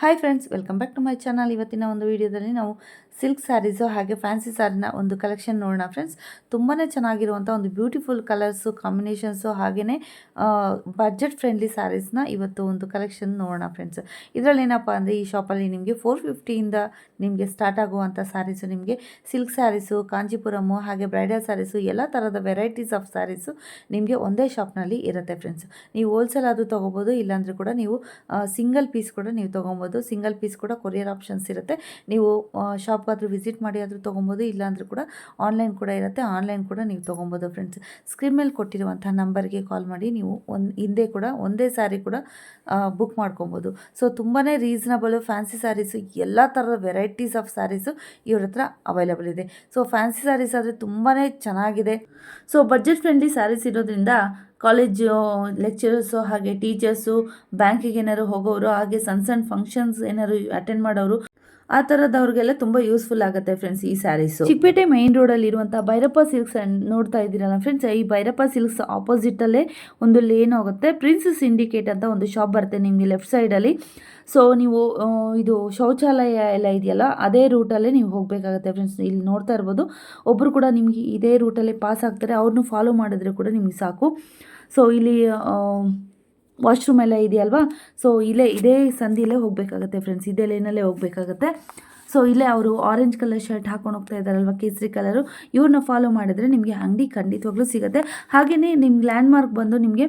Hi friends welcome back to my channel ಇವತ್ತಿನ ಒಂದು ವಿಡಿಯೋದಲ್ಲಿ ನಾವು ಸಿಲ್ಕ್ ಸ್ಯಾರೀಸು ಹಾಗೆ ಫ್ಯಾನ್ಸಿ ಸ್ಯಾರಿನ ಒಂದು ಕಲೆಕ್ಷನ್ ನೋಡೋಣ ಫ್ರೆಂಡ್ಸ್. ತುಂಬಾ ಚೆನ್ನಾಗಿರುವಂಥ ಒಂದು ಬ್ಯೂಟಿಫುಲ್ ಕಲರ್ಸು, ಕಾಂಬಿನೇಷನ್ಸು ಹಾಗೆಯೇ ಬಜೆಟ್ ಫ್ರೆಂಡ್ಲಿ ಸ್ಯಾರೀಸ್ನ ಇವತ್ತು ಒಂದು ಕಲೆಕ್ಷನ್ ನೋಡೋಣ ಫ್ರೆಂಡ್ಸ್. ಇದರಲ್ಲಿ ಏನಪ್ಪ ಅಂದರೆ ಈ ಶಾಪಲ್ಲಿ ನಿಮಗೆ ಫೋರ್ ಫಿಫ್ಟಿಯಿಂದ ನಿಮಗೆ ಸ್ಟಾರ್ಟ್ ಆಗುವಂಥ ಸ್ಯಾರೀಸು, ನಿಮಗೆ ಸಿಲ್ಕ್ ಸ್ಯಾರೀಸು ಕಾಂಜಿಪುರಮು ಹಾಗೆ ಬ್ರೈಡಲ್ ಸ್ಯಾರೀಸು, ಎಲ್ಲ ಥರದ ವೆರೈಟೀಸ್ ಆಫ್ ಸ್ಯಾರೀಸು ನಿಮಗೆ ಒಂದೇ ಶಾಪ್ನಲ್ಲಿ ಇರುತ್ತೆ ಫ್ರೆಂಡ್ಸ್. ನೀವು ಹೋಲ್ಸೇಲ್ ಆದರೂ ತೊಗೋಬೋದು, ಇಲ್ಲಾಂದರೆ ಕೂಡ ನೀವು ಸಿಂಗಲ್ ಪೀಸ್ ಕೂಡ ನೀವು ತೊಗೊಬೋದು. ಸಿಂಗಲ್ ಪೀಸ್ ಕೂಡ ಕೊರಿಯರ್ ಆಪ್ಷನ್ಸ್ ಇರುತ್ತೆ. ನೀವು ಶಾಪ್ಗಾದರೂ ವಿಸಿಟ್ ಮಾಡಿ ಆದರೂ ತೊಗೊಬೋದು, ಇಲ್ಲಾಂದರೂ ಕೂಡ ಆನ್ಲೈನ್ ಕೂಡ ಇರುತ್ತೆ ಆನ್ಲೈನ್ ಕೂಡ ನೀವು ತೊಗೊಬೋದು ಫ್ರೆಂಡ್ಸ್ ಸ್ಕ್ರೀನ್ ಮೇಲೆ ಕೊಟ್ಟಿರುವಂಥ ನಂಬರ್ಗೆ ಕಾಲ್ ಮಾಡಿ ನೀವು ಒಂದು, ಹಿಂದೆ ಕೂಡ ಒಂದೇ ಸ್ಯಾರಿ ಕೂಡ ಬುಕ್ ಮಾಡ್ಕೊಬೋದು. ಸೊ ತುಂಬಾ ರೀಸನಬಲ್ ಫ್ಯಾನ್ಸಿ ಸ್ಯಾರೀಸು ಎಲ್ಲ ಥರದ ವೆರೈಟೀಸ್ ಆಫ್ ಸ್ಯಾರೀಸು ಇವ್ರ ಹತ್ರ ಅವೈಲೇಬಲ್ ಇದೆ. ಸೊ ಫ್ಯಾನ್ಸಿ ಸ್ಯಾರೀಸ್ ಆದರೆ ತುಂಬಾ ಚೆನ್ನಾಗಿದೆ. ಸೊ ಬಜೆಟ್ ಫ್ರೆಂಡ್ಲಿ ಸ್ಯಾರೀಸ್ ಇರೋದ್ರಿಂದ ಕಾಲೇಜು ಲೆಕ್ಚರರ್ಸು ಹಾಗೆ ಟೀಚರ್ಸು ಬ್ಯಾಂಕಿಗೆ ಏನಾದ್ರು ಹೋಗೋರು, ಹಾಗೆ ಸಣ್ಣ ಸಣ್ಣ ಫಂಕ್ಷನ್ಸ್ ಏನಾದ್ರು ಅಟೆಂಡ್ ಮಾಡೋರು ಆ ಥರದವ್ರಿಗೆಲ್ಲ ತುಂಬ ಯೂಸ್ಫುಲ್ ಆಗುತ್ತೆ ಫ್ರೆಂಡ್ಸ್ ಈ ಸ್ಯಾರೀಸ್ ಚಿಕ್ಕಪೇಟೆ ಮೈನ್ ರೋಡಲ್ಲಿ ಇರುವಂಥ ಭೈರಪ್ಪ ಸಿಲ್ಕ್ಸ್ ನೋಡ್ತಾ ಇದ್ದೀರಲ್ಲ ಫ್ರೆಂಡ್ಸ್ ಈ ಭೈರಪ್ಪ ಸಿಲ್ಕ್ಸ್ ಆಪೋಸಿಟಲ್ಲೇ ಒಂದು ಲೇನ್ ಹೋಗುತ್ತೆ. ಪ್ರಿನ್ಸಸ್ ಇಂಡಿಕೇಟ್ ಅಂತ ಒಂದು ಶಾಪ್ ಬರುತ್ತೆ ನಿಮಗೆ ಲೆಫ್ಟ್ ಸೈಡಲ್ಲಿ ಸೊ ನೀವು ಇದು ಶೌಚಾಲಯ ಎಲ್ಲ ಇದೆಯಲ್ಲ ಅದೇ ರೂಟಲ್ಲೇ ನೀವು ಹೋಗಬೇಕಾಗುತ್ತೆ ಫ್ರೆಂಡ್ಸ್ ಇಲ್ಲಿ ನೋಡ್ತಾ ಇರ್ಬೋದು. ಒಬ್ಬರು ಕೂಡ ನಿಮಗೆ ಇದೇ ರೂಟಲ್ಲೇ ಪಾಸ್ ಆಗ್ತಾರೆ ಅವ್ರನ್ನೂ ಫಾಲೋ ಮಾಡಿದ್ರೆ ಕೂಡ ನಿಮಗೆ ಸಾಕು. ಸೊ ಇಲ್ಲಿ ವಾಶ್ರೂಮ್ ಎಲ್ಲ ಇದೆಯಲ್ವಾ? ಸೊ ಇಲ್ಲೇ, ಇದೇ ಸಂದಿಲೇ ಹೋಗಬೇಕಾಗತ್ತೆ ಫ್ರೆಂಡ್ಸ್ ಇದೇ ಲೈನಲ್ಲೇ ಹೋಗಬೇಕಾಗತ್ತೆ. ಸೊ ಇಲ್ಲೇ ಅವರು ಆರೆಂಜ್ ಕಲರ್ ಶರ್ಟ್ ಹಾಕೊಂಡು ಹೋಗ್ತಾ ಇದ್ದಾರಲ್ವ, ಕೇಸರಿ ಕಲರು ಇವ್ರನ್ನ ಫಾಲೋ ಮಾಡಿದರೆ ನಿಮಗೆ ಅಂಗಡಿ ಖಂಡಿತವಾಗ್ಲೂ ಸಿಗುತ್ತೆ. ಹಾಗೆಯೇ ನಿಮ್ಗೆ ಲ್ಯಾಂಡ್ ಮಾರ್ಕ್ ಬಂದು ನಿಮಗೆ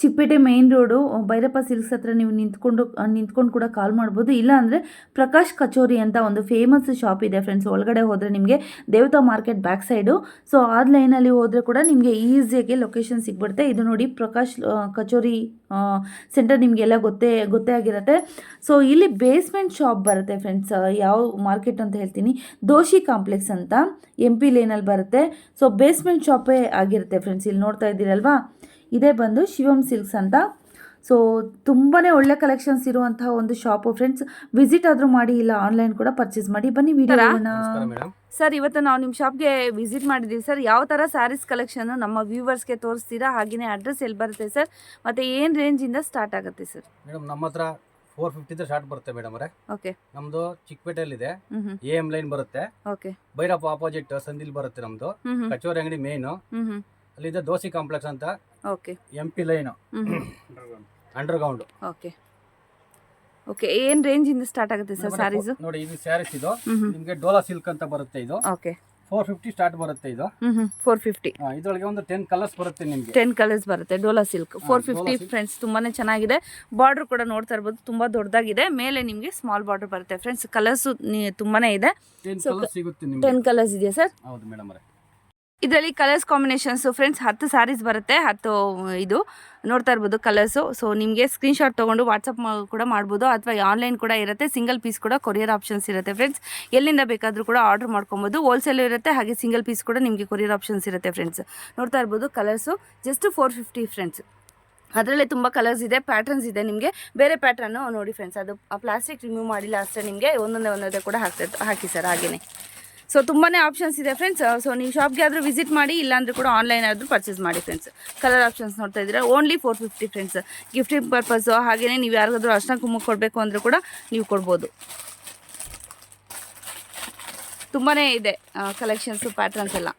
Chickpet main road Bhairappa silks ಹತ್ರ ನೀವು ನಿಂತ್ಕೊಂಡು ನಿಂತ್ಕೊಂಡು ಕೂಡ ಕಾಲ್ ಮಾಡ್ಬೋದು. ಇಲ್ಲ ಅಂದರೆ ಪ್ರಕಾಶ್ ಕಚೋರಿ ಅಂತ ಒಂದು ಫೇಮಸ್ ಶಾಪ್ ಇದೆ ಫ್ರೆಂಡ್ಸ್ ಒಳಗಡೆ ಹೋದರೆ ನಿಮಗೆ ದೇವತಾ ಮಾರ್ಕೆಟ್ ಬ್ಯಾಕ್ ಸೈಡು ಸೊ ಆ ಲೈನಲ್ಲಿ ಹೋದರೆ ಕೂಡ ನಿಮಗೆ ಈಸಿಯಾಗಿ ಲೊಕೇಶನ್ ಸಿಗ್ಬಿಡುತ್ತೆ. ಇದು ನೋಡಿ ಪ್ರಕಾಶ್ ಕಚೋರಿ ಸೆಂಟರ್ ನಿಮಗೆಲ್ಲ ಗೊತ್ತೇ ಗೊತ್ತೇ ಆಗಿರುತ್ತೆ. ಸೊ ಇಲ್ಲಿ ಬೇಸ್ಮೆಂಟ್ ಶಾಪ್ ಬರುತ್ತೆ ಫ್ರೆಂಡ್ಸ್ ಯಾವ ಮಾರ್ಕೆಟ್ ಅಂತ ಹೇಳ್ತೀನಿ. ದೋಷಿ ಕಾಂಪ್ಲೆಕ್ಸ್ ಅಂತ ಎಂ ಪಿ ಲೇನಲ್ಲಿ ಬರುತ್ತೆ. ಸೊ ಬೇಸ್ಮೆಂಟ್ ಶಾಪೇ ಆಗಿರುತ್ತೆ ಫ್ರೆಂಡ್ಸ್ ಇಲ್ಲಿ ನೋಡ್ತಾ ಇದ್ದೀರಲ್ವಾ? ಇದೇ ಬಂದು ಶಿವಮ್ ಸಿಲ್ಕ್ಸ್ ಅಂತ. ಸೊ ತುಂಬಾ ಒಳ್ಳೆ ಕಲೆಕ್ಷನ್ಸ್ ಇರುವಂತಹ ಒಂದು ಶಾಪು ಫ್ರೆಂಡ್ಸ್ ವಿಸಿಟ್ ಆದರೂ ಮಾಡಿ ಇಲ್ಲ ಆನ್ಲೈನ್ ಕೂಡ ಪರ್ಚೇಸ್ ಮಾಡಿ. ಬನ್ನಿ ವಿಡಿಯೋ ಮೇಡಮ್ ಸರ್ ಇವತ್ತು ನಾವು ನಿಮ್ಮ ಶಾಪ್ಗೆ ವಿಸಿಟ್ ಮಾಡಿದ್ದೀವಿ ಸರ್. ಯಾವ ಥರ ಸ್ಯಾರೀಸ್ ಕಲೆಕ್ಷನ್ ನಮ್ಮ ವ್ಯೂವರ್ಸ್ಗೆ ತೋರಿಸ್ತೀರಾ? ಹಾಗೆಯೇ ಅಡ್ರೆಸ್ ಎಲ್ಲಿ ಬರುತ್ತೆ ಸರ್? ಮತ್ತು ಏನು ರೇಂಜಿಂದ ಸ್ಟಾರ್ಟ್ ಆಗುತ್ತೆ ಸರ್? ಮೇಡಮ್ ನಮ್ಮ ಹತ್ರ ಫೋರ್ ಫಿಫ್ಟಿ ಸ್ಟಾರ್ಟ್ ಬರುತ್ತೆ ಮೇಡಮ್ ಅವರೇ. ಓಕೆ ನಮ್ದು ಚಿಕ್ಕಪೇಟೆಯಲ್ಲಿದೆ. ಎ ಎಂ ಲೈನ್ ಬರುತ್ತೆ. ಓಕೆ ಭೈರಪ್ಪ ಆಪೋಸಿಟ್ ಸಂದಿಲ್ ಬರುತ್ತೆ ನಮ್ದು. ಹ್ಞೂ ಹ್ಞೂ ಕಚೋರಿ ಅಂಗಡಿ ಮೇನು ಅಲ್ಲಿದೆ ದೋಸಿ ಕಾಂಪ್ಲೆಕ್ಸ್ ಅಂತ. Okay M P line underground okay okay ಏನು ಇಂದ ಸ್ಟಾರ್ಟ್ ಆಗುತ್ತೆ ಸರ್ ಸ್ಯಾರೀಸ್ ನೋಡಿ ಇದು ಸ್ಯಾರೀಸ್ ಇದು. ನಿಮಗೆ ಡೋಲಾ ಸಿಲ್ಕ್ ಅಂತ ಬರುತ್ತೆ ಇದು. ಓಕೆ ಫೋರ್ ಫಿಫ್ಟಿ ಸ್ಟಾರ್ಟ್ ಬರುತ್ತೆ ಇದು. ಫೋರ್ ಫಿಫ್ಟಿ ಇದ್ರೊಳಗೆ ಒಂದು ಟೆನ್ ಕಲರ್ಸ್ ಬರುತ್ತೆ ನಿಮಗೆ. ಟೆನ್ ಕಲರ್ಸ್ ಬರುತ್ತೆ Dola silk four fifty. Friends ತುಂಬಾ ಚೆನ್ನಾಗಿದೆ. ಬಾರ್ಡ್ರ್ ಕೂಡ ನೋಡ್ತಾ ಇರ್ಬೋದು ತುಂಬಾ ದೊಡ್ಡದಾಗಿದೆ. ಮೇಲೆ ನಿಮಗೆ ಸ್ಮಾಲ್ ಬಾರ್ಡರ್ ಬರುತ್ತೆ. ಫ್ರೆಂಡ್ಸ್ ಕಲರ್ಸ್ ತುಂಬಾನೇ ಇದೆ. ಟೆನ್ ಕಲರ್ಸ್ ಸಿಗುತ್ತೆ ನಿಮಗೆ. ಟೆನ್ ಕಲರ್ಸ್ ಇದೆಯಾ ಸರ್ ಹೌದು ಮೇಡಮ್ ಇದರಲ್ಲಿ ಕಲರ್ಸ್ ಕಾಂಬಿನೇಷನ್ಸು ಫ್ರೆಂಡ್ಸ್ ಹತ್ತು ಸ್ಯಾರೀಸ್ ಬರುತ್ತೆ, ಹತ್ತು, ಇದು. ನೋಡ್ತಾ ಇರ್ಬೋದು ಕಲರ್ಸು ಸೊ ನಿಮಗೆ ಸ್ಕ್ರೀನ್ಶಾಟ್ ತೊಗೊಂಡು ವಾಟ್ಸಪ್ ಕೂಡ ಮಾಡ್ಬೋದು, ಅಥವಾ ಆನ್ಲೈನ್ ಕೂಡ ಇರುತ್ತೆ ಸಿಂಗಲ್ ಪೀಸ್ ಕೂಡ ಕೊರಿಯರ್ ಆಪ್ಷನ್ಸ್ ಇರುತ್ತೆ ಫ್ರೆಂಡ್ಸ್ ಎಲ್ಲಿಂದ ಬೇಕಾದರೂ ಕೂಡ ಆರ್ಡರ್ ಮಾಡ್ಕೊಬೋದು. ಹೋಲ್ಸೇಲ್ ಇರುತ್ತೆ, ಹಾಗೆ ಸಿಂಗಲ್ ಪೀಸ್ ಕೂಡ ನಿಮಗೆ ಕೊರಿಯರ್ ಆಪ್ಷನ್ಸ್ ಇರುತ್ತೆ ಫ್ರೆಂಡ್ಸ್ ನೋಡ್ತಾ ಇರ್ಬೋದು colours just four fifty friends ಅದರಲ್ಲೇ ತುಂಬ ಕಲರ್ಸ್ ಇದೆ ಪ್ಯಾಟರ್ನ್ಸ್ ಇದೆ ನಿಮಗೆ. ಬೇರೆ ಪ್ಯಾಟ್ರನ್ನು ನೋಡಿ ಫ್ರೆಂಡ್ಸ್ ಅದು ಆ ಪ್ಲಾಸ್ಟಿಕ್ ರಿಮೂವ್ ಮಾಡಿಲ್ಲ ಅಷ್ಟೇ ನಿಮಗೆ, ಒಂದೊಂದೇ ಒಂದೊಂದೇ ಕೂಡ ಹಾಕ್ತಾ ಹಾಕಿ ಸರ್ ಹಾಗೇನೆ. ಸೊ ತುಂಬಾ ಆಪ್ಷನ್ಸ್ ಇದೆ ಫ್ರೆಂಡ್ಸ್ ಸೊ ನೀವು ಶಾಪ್ಗೆ ಆದರೂ ವಿಸಿಟ್ ಮಾಡಿ ಇಲ್ಲಾಂದ್ರೆ ಕೂಡ ಆನ್ಲೈನ್ ಆದರೂ ಪರ್ಚೇಸ್ ಮಾಡಿ ಫ್ರೆಂಡ್ಸ್ ಕಲರ್ ಆಪ್ಷನ್ಸ್ ನೋಡ್ತಾ ಇದ್ದೀರಾ? Only four fifty friends gifting purpose ಹಾಗೆಯೇ ನೀವು ಯಾರಿಗಾದ್ರೂ ಅರ್ಶನ ಕುಮ್ಮಕ್ಕೆ ಕೊಡಬೇಕು ಅಂದರೂ ಕೂಡ ನೀವು ಕೊಡ್ಬೋದು. ತುಂಬಾ ಇದೆ ಕಲೆಕ್ಷನ್ಸು ಪ್ಯಾಟ್ರನ್ಸ್ ಎಲ್ಲ.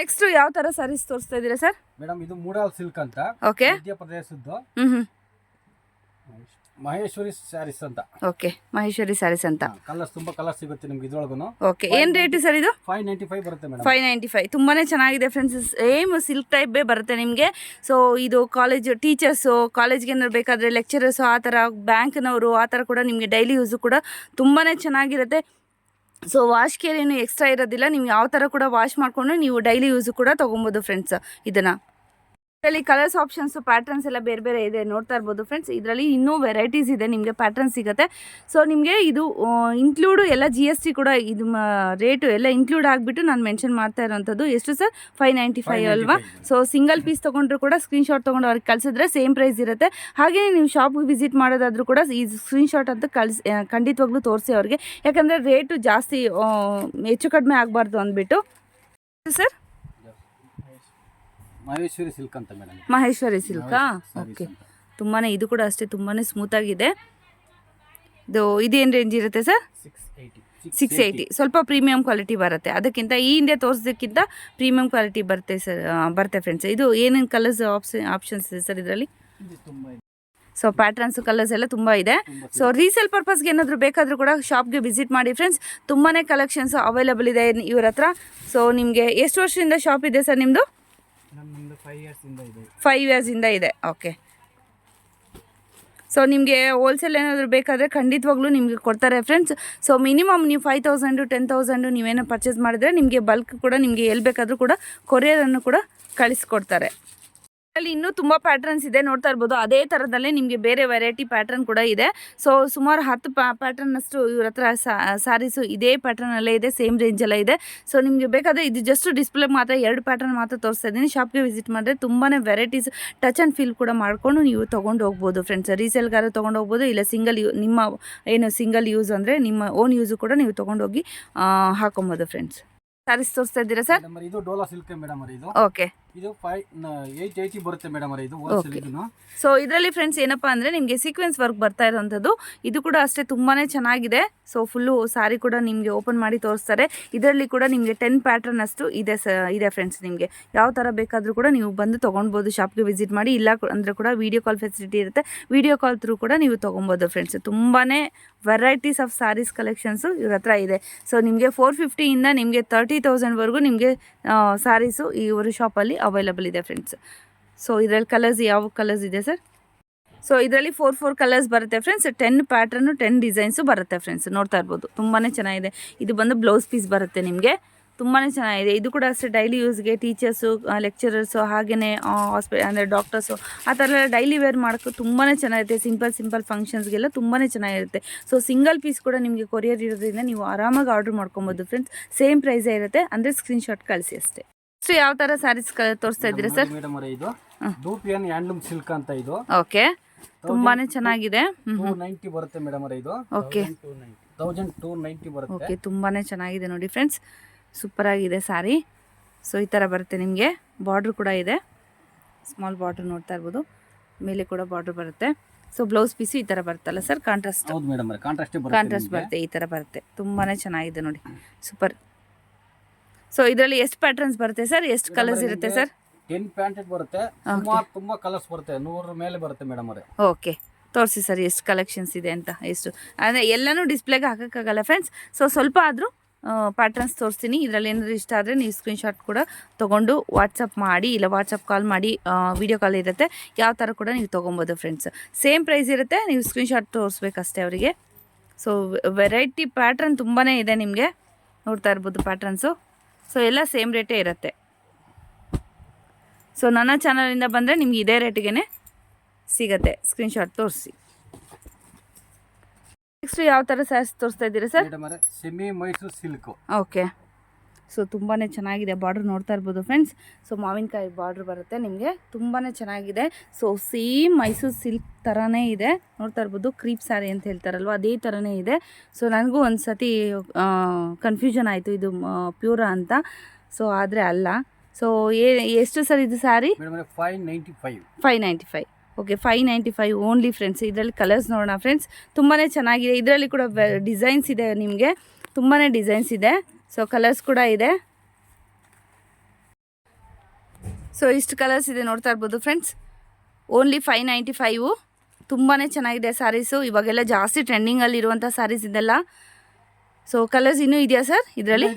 ನೆಕ್ಸ್ಟ್ ಯಾವ ತರ ಸರೀಸ್ ತೋರಿಸ್ತಾ ಇದ್ದೀರಾ ಸರ್ ಮೇಡಮ್ ಇದು ಮೂಡಾಲ್ ಸಿಲ್ಕ್ ಅಂತ. ಓಕೆ ಮಧ್ಯಪ್ರದೇಶದ್ದು ಹ್ಮ್ ಮಹೇಶ್ವರಿ ಸ್ಯಾರೀಸ್ ಅಂತ. ಓಕೆ ಮಹೇಶ್ವರಿ ಸ್ಯಾರೀಸ್ ಅಂತ. ಕಲರ್ಸ್ ತುಂಬಾ ಕಲರ್ ಸಿಗುತ್ತೆ ನಿಮ್ಗೆ ಇದ್ರೊಳಗೂ ಓಕೆ ಏನು ರೇಟ್ ಸರ್ ಇದು? ಫೈವ್ ನೈಂಟಿ ಫೈವ್ ಬರುತ್ತೆ ಮೇಡಮ್ ಫೈವ್ ನೈಂಟಿ ಫೈವ್ ತುಂಬಾ ಚೆನ್ನಾಗಿದೆ ಫ್ರೆಂಡ್ಸ್ ಸೇಮ್ ಸಿಲ್ಕ್ ಟೈಪೇ ಬರುತ್ತೆ ನಿಮಗೆ. ಸೊ ಇದು ಕಾಲೇಜ್ ಟೀಚರ್ಸು ಕಾಲೇಜ್ಗೆ ಏನಾದ್ರು ಬೇಕಾದರೆ ಲೆಕ್ಚರರ್ಸು ಆ ಥರ ಬ್ಯಾಂಕ್ನವರು ಆ ಥರ ಕೂಡ ನಿಮಗೆ ಡೈಲಿ ಯೂಸು ಕೂಡ ತುಂಬಾ ಚೆನ್ನಾಗಿರುತ್ತೆ. ಸೊ ವಾಶ್ ಕೇರ್ ಏನು ಎಕ್ಸ್ಟ್ರಾ ಇರೋದಿಲ್ಲ. ನೀವು ಯಾವ ಥರ ಕೂಡ ವಾಶ್ ಮಾಡಿಕೊಂಡು ನೀವು ಡೈಲಿ ಯೂಸು ಕೂಡ ತೊಗೊಬೋದು ಫ್ರೆಂಡ್ಸ್ ಇದನ್ನು. ಇದರಲ್ಲಿ ಕಲರ್ಸ್ ಆಪ್ಷನ್ಸ್ ಪ್ಯಾಟರ್ನ್ಸ್ ಎಲ್ಲ ಬೇರೆ ಬೇರೆ ಇದೆ ನೋಡ್ತಾ ಇರ್ಬೋದು ಫ್ರೆಂಡ್ಸ್ ಇದರಲ್ಲಿ ಇನ್ನೂ ವೆರೈಟೀಸ್ ಇದೆ ನಿಮಗೆ ಪ್ಯಾಟರ್ನ್ ಸಿಗುತ್ತೆ. ಸೊ ನಿಮಗೆ ಇದು ಇನ್ಕ್ಲೂಡು ಎಲ್ಲ ಜಿ ಎಸ್ ಟಿ ಕೂಡ ಇದು ರೇಟು ಎಲ್ಲ ಇನ್ಕ್ಲೂಡ್ ಆಗಿಬಿಟ್ಟು ನಾನು ಮೆನ್ಷನ್ ಮಾಡ್ತಾ ಇರೋವಂಥದ್ದು ಎಷ್ಟು ಸರ್ ಫೈವ್ ನೈಂಟಿ ಫೈವ್ ಅಲ್ವಾ ಸೊ ಸಿಂಗಲ್ ಪೀಸ್ ತೊಗೊಂಡ್ರು ಕೂಡ ಸ್ಕ್ರೀನ್ಶಾಟ್ ತೊಗೊಂಡು ಅವ್ರಿಗೆ ಕಳಿಸಿದ್ರೆ ಸೇಮ್ ಪ್ರೈಸ್ ಇರುತ್ತೆ. ಹಾಗೆಯೇ ನೀವು ಶಾಪ್ಗೆ ವಿಸಿಟ್ ಮಾಡೋದಾದ್ರೂ ಕೂಡ ಈ ಸ್ಕ್ರೀನ್ಶಾಟ್ ಅಂತ ಕಳಿಸಿ ಖಂಡಿತವಾಗ್ಲೂ ತೋರಿಸಿ ಅವ್ರಿಗೆ. ಯಾಕಂದರೆ ರೇಟು ಜಾಸ್ತಿ ಹೆಚ್ಚು ಕಡಿಮೆ ಆಗಬಾರ್ದು ಅಂದ್ಬಿಟ್ಟು. ಸರ್ ಮಹೇಶ್ವರಿ ಸಿಲ್ಕ್ ಅಂತ ಮೇಡಮ್ ಮಹೇಶ್ವರಿ ಸಿಲ್ಕಾ? ಓಕೆ ತುಂಬಾ ಇದು ಕೂಡ ಅಷ್ಟೇ ತುಂಬಾ ಸ್ಮೂತಾಗಿದೆ ಇದು ಇದೇನು ರೇಂಜ್ ಇರುತ್ತೆ ಸರ್ ಸಿಕ್ಸ್ ಏಯ್ಟಿ ಸ್ವಲ್ಪ ಪ್ರೀಮಿಯಂ ಕ್ವಾಲಿಟಿ ಬರುತ್ತೆ. ಅದಕ್ಕಿಂತ ಈ ಹಿಂದೆ ತೋರಿಸೋದಕ್ಕಿಂತ ಪ್ರೀಮಿಯಂ ಕ್ವಾಲಿಟಿ ಬರುತ್ತೆ ಸರ್ ಬರುತ್ತೆ ಫ್ರೆಂಡ್ಸ್ ಇದು ಏನೇನು ಕಲರ್ಸ್ ಆಪ್ಷನ್ ಆಪ್ಷನ್ಸ್ ಇದೆ ಸರ್ ಇದರಲ್ಲಿ? ಸೊ ಪ್ಯಾಟ್ರನ್ಸ್ ಕಲರ್ಸ್ ಎಲ್ಲ ತುಂಬ ಇದೆ. ಸೊ ರೀಸೇಲ್ ಪರ್ಪಸ್ಗೆ ಏನಾದರೂ ಬೇಕಾದರೂ ಕೂಡ ಶಾಪ್ಗೆ ವಿಸಿಟ್ ಮಾಡಿ ಫ್ರೆಂಡ್ಸ್ ತುಂಬಾ ಕಲೆಕ್ಷನ್ಸ್ ಅವೈಲೇಬಲ್ ಇದೆ ಇವ್ರ ಹತ್ರ. ಸೊ ನಿಮಗೆ ಎಷ್ಟು ವರ್ಷದಿಂದ ಶಾಪ್ ಇದೆ ಸರ್ ನಿಮ್ಮದು ಫೈವ್ ಇಯರ್ಸಿಂದ ಇದೆ ಓಕೆ ಸೊ ನಿಮಗೆ ಹೋಲ್ಸೇಲ್ ಏನಾದರೂ ಬೇಕಾದರೆ ಖಂಡಿತವಾಗ್ಲೂ ನಿಮಗೆ ಕೊಡ್ತಾರೆ ಫ್ರೆಂಡ್ಸ್ ಸೊ ಮಿನಿಮಮ್ ನೀವು ಫೈವ್ ತೌಸಂಡು ಟೆನ್ ತೌಸಂಡು ನೀವೇನೋ ಪರ್ಚೇಸ್ ಮಾಡಿದ್ರೆ ನಿಮಗೆ ಬಲ್ಕ್ ಕೂಡ ನಿಮಗೆ ಎಲ್ಲಿ ಬೇಕಾದರೂ ಕೂಡ ಕೊರಿಯರನ್ನು ಕೂಡ ಕಳಿಸ್ಕೊಡ್ತಾರೆ. ಅಲ್ಲಿ ಇನ್ನೂ ತುಂಬ ಪ್ಯಾಟ್ರನ್ಸ್ ಇದೆ. ನೋಡ್ತಾ ಇರ್ಬೋದು. ಅದೇ ಥರದಲ್ಲೇ ನಿಮಗೆ ಬೇರೆ ವೆರೈಟಿ ಪ್ಯಾಟ್ರನ್ ಕೂಡ ಇದೆ. ಸೊ ಸುಮಾರು ಹತ್ತು ಪ್ಯಾ ಪ್ಯಾಟ್ರನ್ನಷ್ಟು ಇವ್ರ ಹತ್ರ ಸ್ಯಾರೀಸು ಇದೇ ಪ್ಯಾಟ್ರನಲ್ಲೇ ಇದೆ. ಸೇಮ್ ರೇಂಜಲ್ಲೇ ಇದೆ. ಸೊ ನಿಮಗೆ ಬೇಕಾದರೆ ಇದು ಜಸ್ಟ್ ಡಿಸ್ಪ್ಲೇ ಮಾತ್ರ ಎರಡು ಪ್ಯಾಟ್ರನ್ ಮಾತ್ರ ತೋರಿಸ್ತಾ ಇದ್ದೀನಿ. ಶಾಪ್ಗೆ ವಿಸಿಟ್ ಮಾಡಿದ್ರೆ ತುಂಬಾ ವೆರೈಟೀಸ್ ಟಚ್ ಆ್ಯಂಡ್ ಫೀಲ್ ಕೂಡ ಮಾಡಿಕೊಂಡು ನೀವು ತೊಗೊಂಡು ಹೋಗ್ಬೋದು ಫ್ರೆಂಡ್ಸ್ ರೀಸೇಲ್ಗಾರ ತೊಗೊಂಡು ಹೋಗ್ಬೋದು ಇಲ್ಲ ಸಿಂಗಲ್ ಯೂ ನಿಮ್ಮ ಏನು ಸಿಂಗಲ್ ಯೂಸ್ ಅಂದರೆ ನಿಮ್ಮ ಓನ್ ಯೂಸು ಕೂಡ ನೀವು ತೊಗೊಂಡೋಗಿ ಹಾಕೊಬೋದು ಫ್ರೆಂಡ್ಸ್ ಸ್ಯಾರೀಸ್ ತೋರಿಸ್ತಾ ಇದ್ದೀರಾ ಸರ್ ಇದು ಡೋಲಾ ಸಿಲ್ಕ್ ಮೇಡಮ್ ಓಕೆ ಇದು ಫೈವ್ ಏಯ್ಟ್ ಏಯ್ಟಿ ಬರುತ್ತೆ ಮೇಡಮ್ ಇದು. ಇದನ್ನು ಸೊ ಇದರಲ್ಲಿ ಫ್ರೆಂಡ್ಸ್ ಏನಪ್ಪಾ ಅಂದ್ರೆ ನಿಮಗೆ ಸೀಕ್ವೆನ್ಸ್ ವರ್ಕ್ ಬರ್ತಾ ಇರೋವಂಥದ್ದು ಇದು ಕೂಡ ಅಷ್ಟೇ ತುಂಬಾನೇ ಚೆನ್ನಾಗಿದೆ. ಸೊ ಫುಲ್ಲು ಸಾರಿ ಕೂಡ ನಿಮಗೆ ಓಪನ್ ಮಾಡಿ ತೋರಿಸ್ತಾರೆ. ಇದರಲ್ಲಿ ಕೂಡ ನಿಮಗೆ ಟೆನ್ ಪ್ಯಾಟರ್ನ್ ಅಷ್ಟು ಇದೆ ಸ ಇದೆ ಫ್ರೆಂಡ್ಸ್ ನಿಮಗೆ. ಯಾವ ತರ ಬೇಕಾದರೂ ಕೂಡ ನೀವು ಬಂದು ತೊಗೊಳ್ಬೋದು ಶಾಪ್ಗೆ ವಿಸಿಟ್ ಮಾಡಿ. ಇಲ್ಲ ಅಂದ್ರೆ ಕೂಡ ವೀಡಿಯೋ ಕಾಲ್ ಫೆಸಿಲಿಟಿ ಇರುತ್ತೆ. ವಿಡಿಯೋ ಕಾಲ್ ಥ್ರೂ ಕೂಡ ನೀವು ತೊಗೊಬೋದು ಫ್ರೆಂಡ್ಸ್ ತುಂಬಾನೇ ವೆರೈಟೀಸ್ ಆಫ್ ಸಾರೀಸ್ ಕಲೆಕ್ಷನ್ಸು ಇವ್ರ ಹತ್ರ ಇದೆ. ಸೊ ನಿಮಗೆ ಫೋರ್ ಫಿಫ್ಟಿಯಿಂದ ನಿಮಗೆ ತರ್ಟಿ ತೌಸಂಡ್ವರೆಗೂ ನಿಮಗೆ ಸಾರೀಸು ಇವರು ಶಾಪಲ್ಲಿ ಅವೈಲಬಲ್ ಇದೆ ಫ್ರೆಂಡ್ಸ್ ಸೊ ಇದರಲ್ಲಿ ಕಲರ್ಸ್ ಯಾವ ಕಲರ್ಸ್ ಇದೆ ಸರ್ ಸೊ ಇದರಲ್ಲಿ ಫೋರ್ ಫೋರ್ ಕಲರ್ಸ್ ಬರುತ್ತೆ friends ten patterns ten designs ಬರುತ್ತೆ ಫ್ರೆಂಡ್ಸ್ ನೋಡ್ತಾ ಇರ್ಬೋದು. ತುಂಬಾ ಚೆನ್ನಾಗಿದೆ. ಇದು ಬಂದು ಬ್ಲೌಸ್ ಪೀಸ್ ಬರುತ್ತೆ ನಿಮಗೆ. ತುಂಬಾ ಚೆನ್ನಾಗಿದೆ. ಇದು ಕೂಡ ಅಷ್ಟೇ ಡೈಲಿ ಯೂಸ್ಗೆ ಟೀಚರ್ಸು ಲೆಕ್ಚರರ್ಸು ಹಾಗೆಯೇ ಹಾಸ್ಪಿ ಅಂದರೆ ಡಾಕ್ಟರ್ಸು ಆ ಥರ ಎಲ್ಲ ಡೈಲಿ ವೇರ್ ಮಾಡೋಕ್ಕೂ ತುಂಬಾ ಚೆನ್ನಾಗಿರುತ್ತೆ. ಸಿಂಪಲ್ ಸಿಂಪಲ್ ಫಂಕ್ಷನ್ಸ್ಗೆಲ್ಲ ತುಂಬಾ ಚೆನ್ನಾಗಿರುತ್ತೆ. ಸೊ ಸಿಂಗಲ್ ಪೀಸ್ ಕೂಡ ನಿಮಗೆ ಕೊರಿಯರ್ ಇರೋದ್ರಿಂದ ನೀವು ಆರಾಮಾಗಿ ಆರ್ಡ್ರ್ ಮಾಡ್ಕೊಬೋದು ಫ್ರೆಂಡ್ಸ್ ಸೇಮ್ ಪ್ರೈಸೇ ಇರುತ್ತೆ. ಅಂದರೆ ಸ್ಕ್ರೀನ್ಶಾಟ್ ಕಳಿಸಿ ಅಷ್ಟೇ. ಸೊ ಯಾವ ತರ ಸ್ಯಾರೀಸ್ ತೋರಿಸ್ತಾ ಇದ್ದೀರಾ ಸರ್ ಮೇಡಮ್ ಇದು. ಡೂಪಿಯನ್ ಹ್ಯಾಂಡ್ಲೂಮ್ ಸಿಲ್ಕ್ ಅಂತ ಇದು. ಓಕೆ ತುಂಬಾನೇ ಚೆನ್ನಾಗಿದೆ. ನೈಂಟಿ ಬರುತ್ತೆ ಮೇಡಮ್ ಇದು. Okay. ತೌಸಂಡ್ ಟೂ ನೈಂಟಿ ಬರುತ್ತೆ. ಓಕೆ ತುಂಬಾನೇ ಚೆನ್ನಾಗಿದೆ ನೋಡಿ ಫ್ರೆಂಡ್ಸ್ ಸೂಪರ್ ಆಗಿದೆ ಸ್ಯಾರಿ ಸೊ ಈ ಥರ ಬರುತ್ತೆ ನಿಮಗೆ. ಬಾರ್ಡ್ರ್ ಕೂಡ ಇದೆ. ಸ್ಮಾಲ್ ಬಾರ್ಡ್ರ್ ನೋಡ್ತಾ ಇರ್ಬೋದು. ಮೇಲೆ ಕೂಡ ಬಾರ್ಡ್ರ್ ಬರುತ್ತೆ. ಸೊ ಬ್ಲೌಸ್ ಪೀಸು ಈ ಥರ ಬರುತ್ತಲ್ಲ ಸರ್ ಕಾಂಟ್ರಾಸ್ಟ್ ಕಾಂಟ್ರಾಸ್ಟ್ ಕಾಂಟ್ರಾಸ್ಟ್ ಬರುತ್ತೆ ಈ ಥರ ಬರುತ್ತೆ. ತುಂಬಾ ಚೆನ್ನಾಗಿದೆ ನೋಡಿ. ಸೂಪರ್ ಸೊ ಇದರಲ್ಲಿ ಎಷ್ಟು ಪ್ಯಾಟರ್ನ್ಸ್ ಬರುತ್ತೆ ಸರ್ ಎಷ್ಟು ಕಲರ್ಸ್ ಇರುತ್ತೆ ಸರ್ ಟೆನ್ ಪ್ಯಾಂಟೆಡ್ ಬರುತ್ತೆ ಸುಮಾರು ತುಂಬಾ ಕಲರ್ಸ್ ಬರುತ್ತೆ ನೂರ ಮೇಲೆ ಬರುತ್ತೆ ಮೇಡಮ್ ಅವರೇ. ಓಕೆ ತೋರಿಸಿ ಸರ್ ಎಷ್ಟು ಕಲೆಕ್ಷನ್ಸ್ ಇದೆ ಅಂತ ಎಷ್ಟು. ಅಂದರೆ ಎಲ್ಲನೂ ಡಿಸ್ಪ್ಲೇಗೆ ಹಾಕೋಕ್ಕಾಗಲ್ಲ ಫ್ರೆಂಡ್ಸ್ ಸೊ ಸ್ವಲ್ಪ ಆದರೂ ಪ್ಯಾಟರ್ನ್ಸ್ ತೋರಿಸ್ತೀನಿ. ಇದರಲ್ಲಿ ಏನಾದರೂ ಇಷ್ಟ ಆದರೆ ನೀವು ಸ್ಕ್ರೀನ್ಶಾಟ್ ಕೂಡ ತೊಗೊಂಡು ವಾಟ್ಸಪ್ ಮಾಡಿ ಇಲ್ಲ ವಾಟ್ಸಪ್ ಕಾಲ್ ಮಾಡಿ ವಿಡಿಯೋ ಕಾಲ್ ಇರುತ್ತೆ. ಯಾವ ಥರ ಕೂಡ ನೀವು ತೊಗೊಬೋದು ಫ್ರೆಂಡ್ಸ್ ಸೇಮ್ ಪ್ರೈಸ್ ಇರುತ್ತೆ ನೀವು ಸ್ಕ್ರೀನ್ಶಾಟ್ ತೋರಿಸ್ಬೇಕಷ್ಟೇ ಅವರಿಗೆ. ಸೊ ವೆರೈಟಿ ಪ್ಯಾಟ್ರನ್ ತುಂಬಾ ಇದೆ ನಿಮಗೆ. ನೋಡ್ತಾ ಇರ್ಬೋದು ಪ್ಯಾಟ್ರನ್ಸು ಸೊ ಎಲ್ಲ ಸೇಮ್ ರೇಟೇ ಇರುತ್ತೆ. ಸೊ ನನ್ನ ಚಾನಲಿಂದ ಬಂದರೆ ನಿಮ್ಗೆ ಇದೇ ರೇಟಿಗೆ ಸಿಗತ್ತೆ. ಸ್ಕ್ರೀನ್ಶಾಟ್ ತೋರಿಸಿ. ನೆಕ್ಸ್ಟ್ ಯಾವ ಥರ ಸ್ಯಾರೀಸ್ ತೋರಿಸ್ತಾ ಇದ್ದೀರಾ sir semi Mysore silk okay so ತುಂಬಾ ಚೆನ್ನಾಗಿದೆ ಬಾರ್ಡ್ರ್ ನೋಡ್ತಾ ಇರ್ಬೋದು ಫ್ರೆಂಡ್ಸ್ ಸೊ ಮಾವಿನಕಾಯಿ ಬಾರ್ಡ್ರ್ ಬರುತ್ತೆ ನಿಮಗೆ ತುಂಬಾ ಚೆನ್ನಾಗಿದೆ. ಸೊ ಸೇಮ್ ಮೈಸೂರು ಸಿಲ್ಕ್ ಥರನೇ ಇದೆ. ನೋಡ್ತಾ ಇರ್ಬೋದು ಕ್ರೀಪ್ ಸ್ಯಾರಿ ಅಂತ ಹೇಳ್ತಾರಲ್ವ ಅದೇ ಥರನೇ ಇದೆ. ಸೊ ನನಗೂ ಒಂದು ಸತಿ ಕನ್ಫ್ಯೂಷನ್ ಆಯಿತು ಇದು ಪ್ಯೂರಾ ಅಂತ. ಸೊ ಆದರೆ ಅಲ್ಲ. ಸೊ ಎಷ್ಟು ಸರ್ ಇದು saree five ninety five five ninety five okay five ninety five only friends ಇದರಲ್ಲಿ ಕಲರ್ಸ್ ನೋಡೋಣ ಫ್ರೆಂಡ್ಸ್ ತುಂಬಾ ಚೆನ್ನಾಗಿದೆ. ಇದರಲ್ಲಿ ಕೂಡ ಡಿಸೈನ್ಸ್ ಇದೆ ನಿಮಗೆ. ತುಂಬಾ ಡಿಸೈನ್ಸ್ ಇದೆ. ಸೊ ಕಲರ್ಸ್ ಕೂಡ ಇದೆ. ಸೊ ಇಷ್ಟು ಕಲರ್ಸ್ ಇದೆ ನೋಡ್ತಾ ಇರ್ಬೋದು friends only five ninety five ತುಂಬಾ ಚೆನ್ನಾಗಿದೆ ಸ್ಯಾರೀಸು ಇವಾಗೆಲ್ಲ ಜಾಸ್ತಿ ಟ್ರೆಂಡಿಂಗಲ್ಲಿ ಇರುವಂಥ ಸ್ಯಾರೀಸ್ ಇದೆಲ್ಲ. ಸೊ ಕಲರ್ಸ್ ಇನ್ನೂ ಇದೆಯಾ ಸರ್ ಇದರಲ್ಲಿ?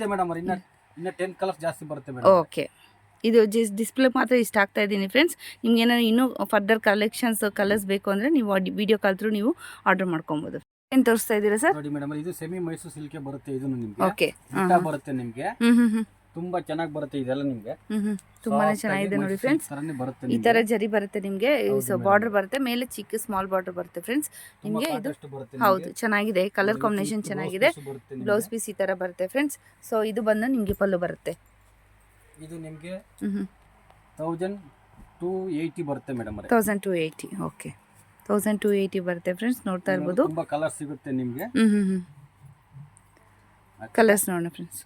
ಓಕೆ ಇದು ಜಿಸ್ ಡಿಸ್ಪ್ಲೇ ಮಾತ್ರ ಇಷ್ಟ ಆಗ್ತಾ ಇದ್ದೀನಿ ಫ್ರೆಂಡ್ಸ್ ನಿಮ್ಗೆ ಏನಾದ್ರು ಇನ್ನೂ ಫರ್ದರ್ ಕಲೆಕ್ಷನ್ಸ್ ಕಲರ್ಸ್ ಬೇಕು ಅಂದರೆ ನೀವು ವಿಡಿಯೋ ಕಾಲ್ ಥ್ರೂ ನೀವು ಆರ್ಡರ್ ಮಾಡ್ಕೊಬೋದು. ಏನು ತೋರಿಸ್ತಾ ಇದ್ದೀರಾ ಸರ್? ನೋಡಿ ಮೇಡಮ್ ಇದು ಸೆಮಿ ಮೈಸೂರು ಸಿಲ್ಕೆ ಬರುತ್ತೆ ಇದು ನಿಮ್ಗೆ. ಓಕೆ ಊಟ ಬರುತ್ತೆ ನಿಮ್ಗೆ. ತುಂಬಾ ಚೆನ್ನಾಗಿ ಬರುತ್ತೆ ಇದೆಲ್ಲ ನಿಮ್ಗೆ. ತುಂಬಾನೇ ಚೆನ್ನಾಗಿದೆ ನೋಡಿ ಫ್ರೆಂಡ್ಸ್ ಬರುತ್ತೆ ಈ ತರ ಜರಿ ಬರುತ್ತೆ ನಿಮಗೆ. ಸೊ. ಬಾರ್ಡರ್ ಬರುತ್ತೆ ಮೇಲೆ ಚಿಕ್ಕ ಸ್ಮಾಲ್ ಬಾರ್ಡರ್ ಬರುತ್ತೆ ಫ್ರೆಂಡ್ಸ್ ನಿಮಗೆ ಇದು ಹೌದು ಚೆನ್ನಾಗಿದೆ. ಕಲರ್ ಕಾಂಬಿನೇಷನ್ ಚೆನ್ನಾಗಿದೆ. ಬ್ಲೌಸ್ ಪೀಸ್ ಈ ತರ ಬರುತ್ತೆ ಫ್ರೆಂಡ್ಸ್ ಸೊ ಇದು ಬಂದು ನಿಮಗೆ ಪಲ್ಲು ಬರುತ್ತೆ. ಇದು ನಿಮಗೆ ತೌಸಂಡ್ ಟೂ ಏಯ್ಟಿ ಬರುತ್ತೆ madam thousand two eighty okay thousand two eighty ಬರುತ್ತೆ ಫ್ರೆಂಡ್ಸ್ ನೋಡ್ತಾ ಇರ್ಬೋದು. ತುಂಬಾ ಕಲರ್ ಸಿಗುತ್ತೆ ನಿಮಗೆ. ಕಲರ್ಸ್ ನೋಡೋಣ ಫ್ರೆಂಡ್ಸ್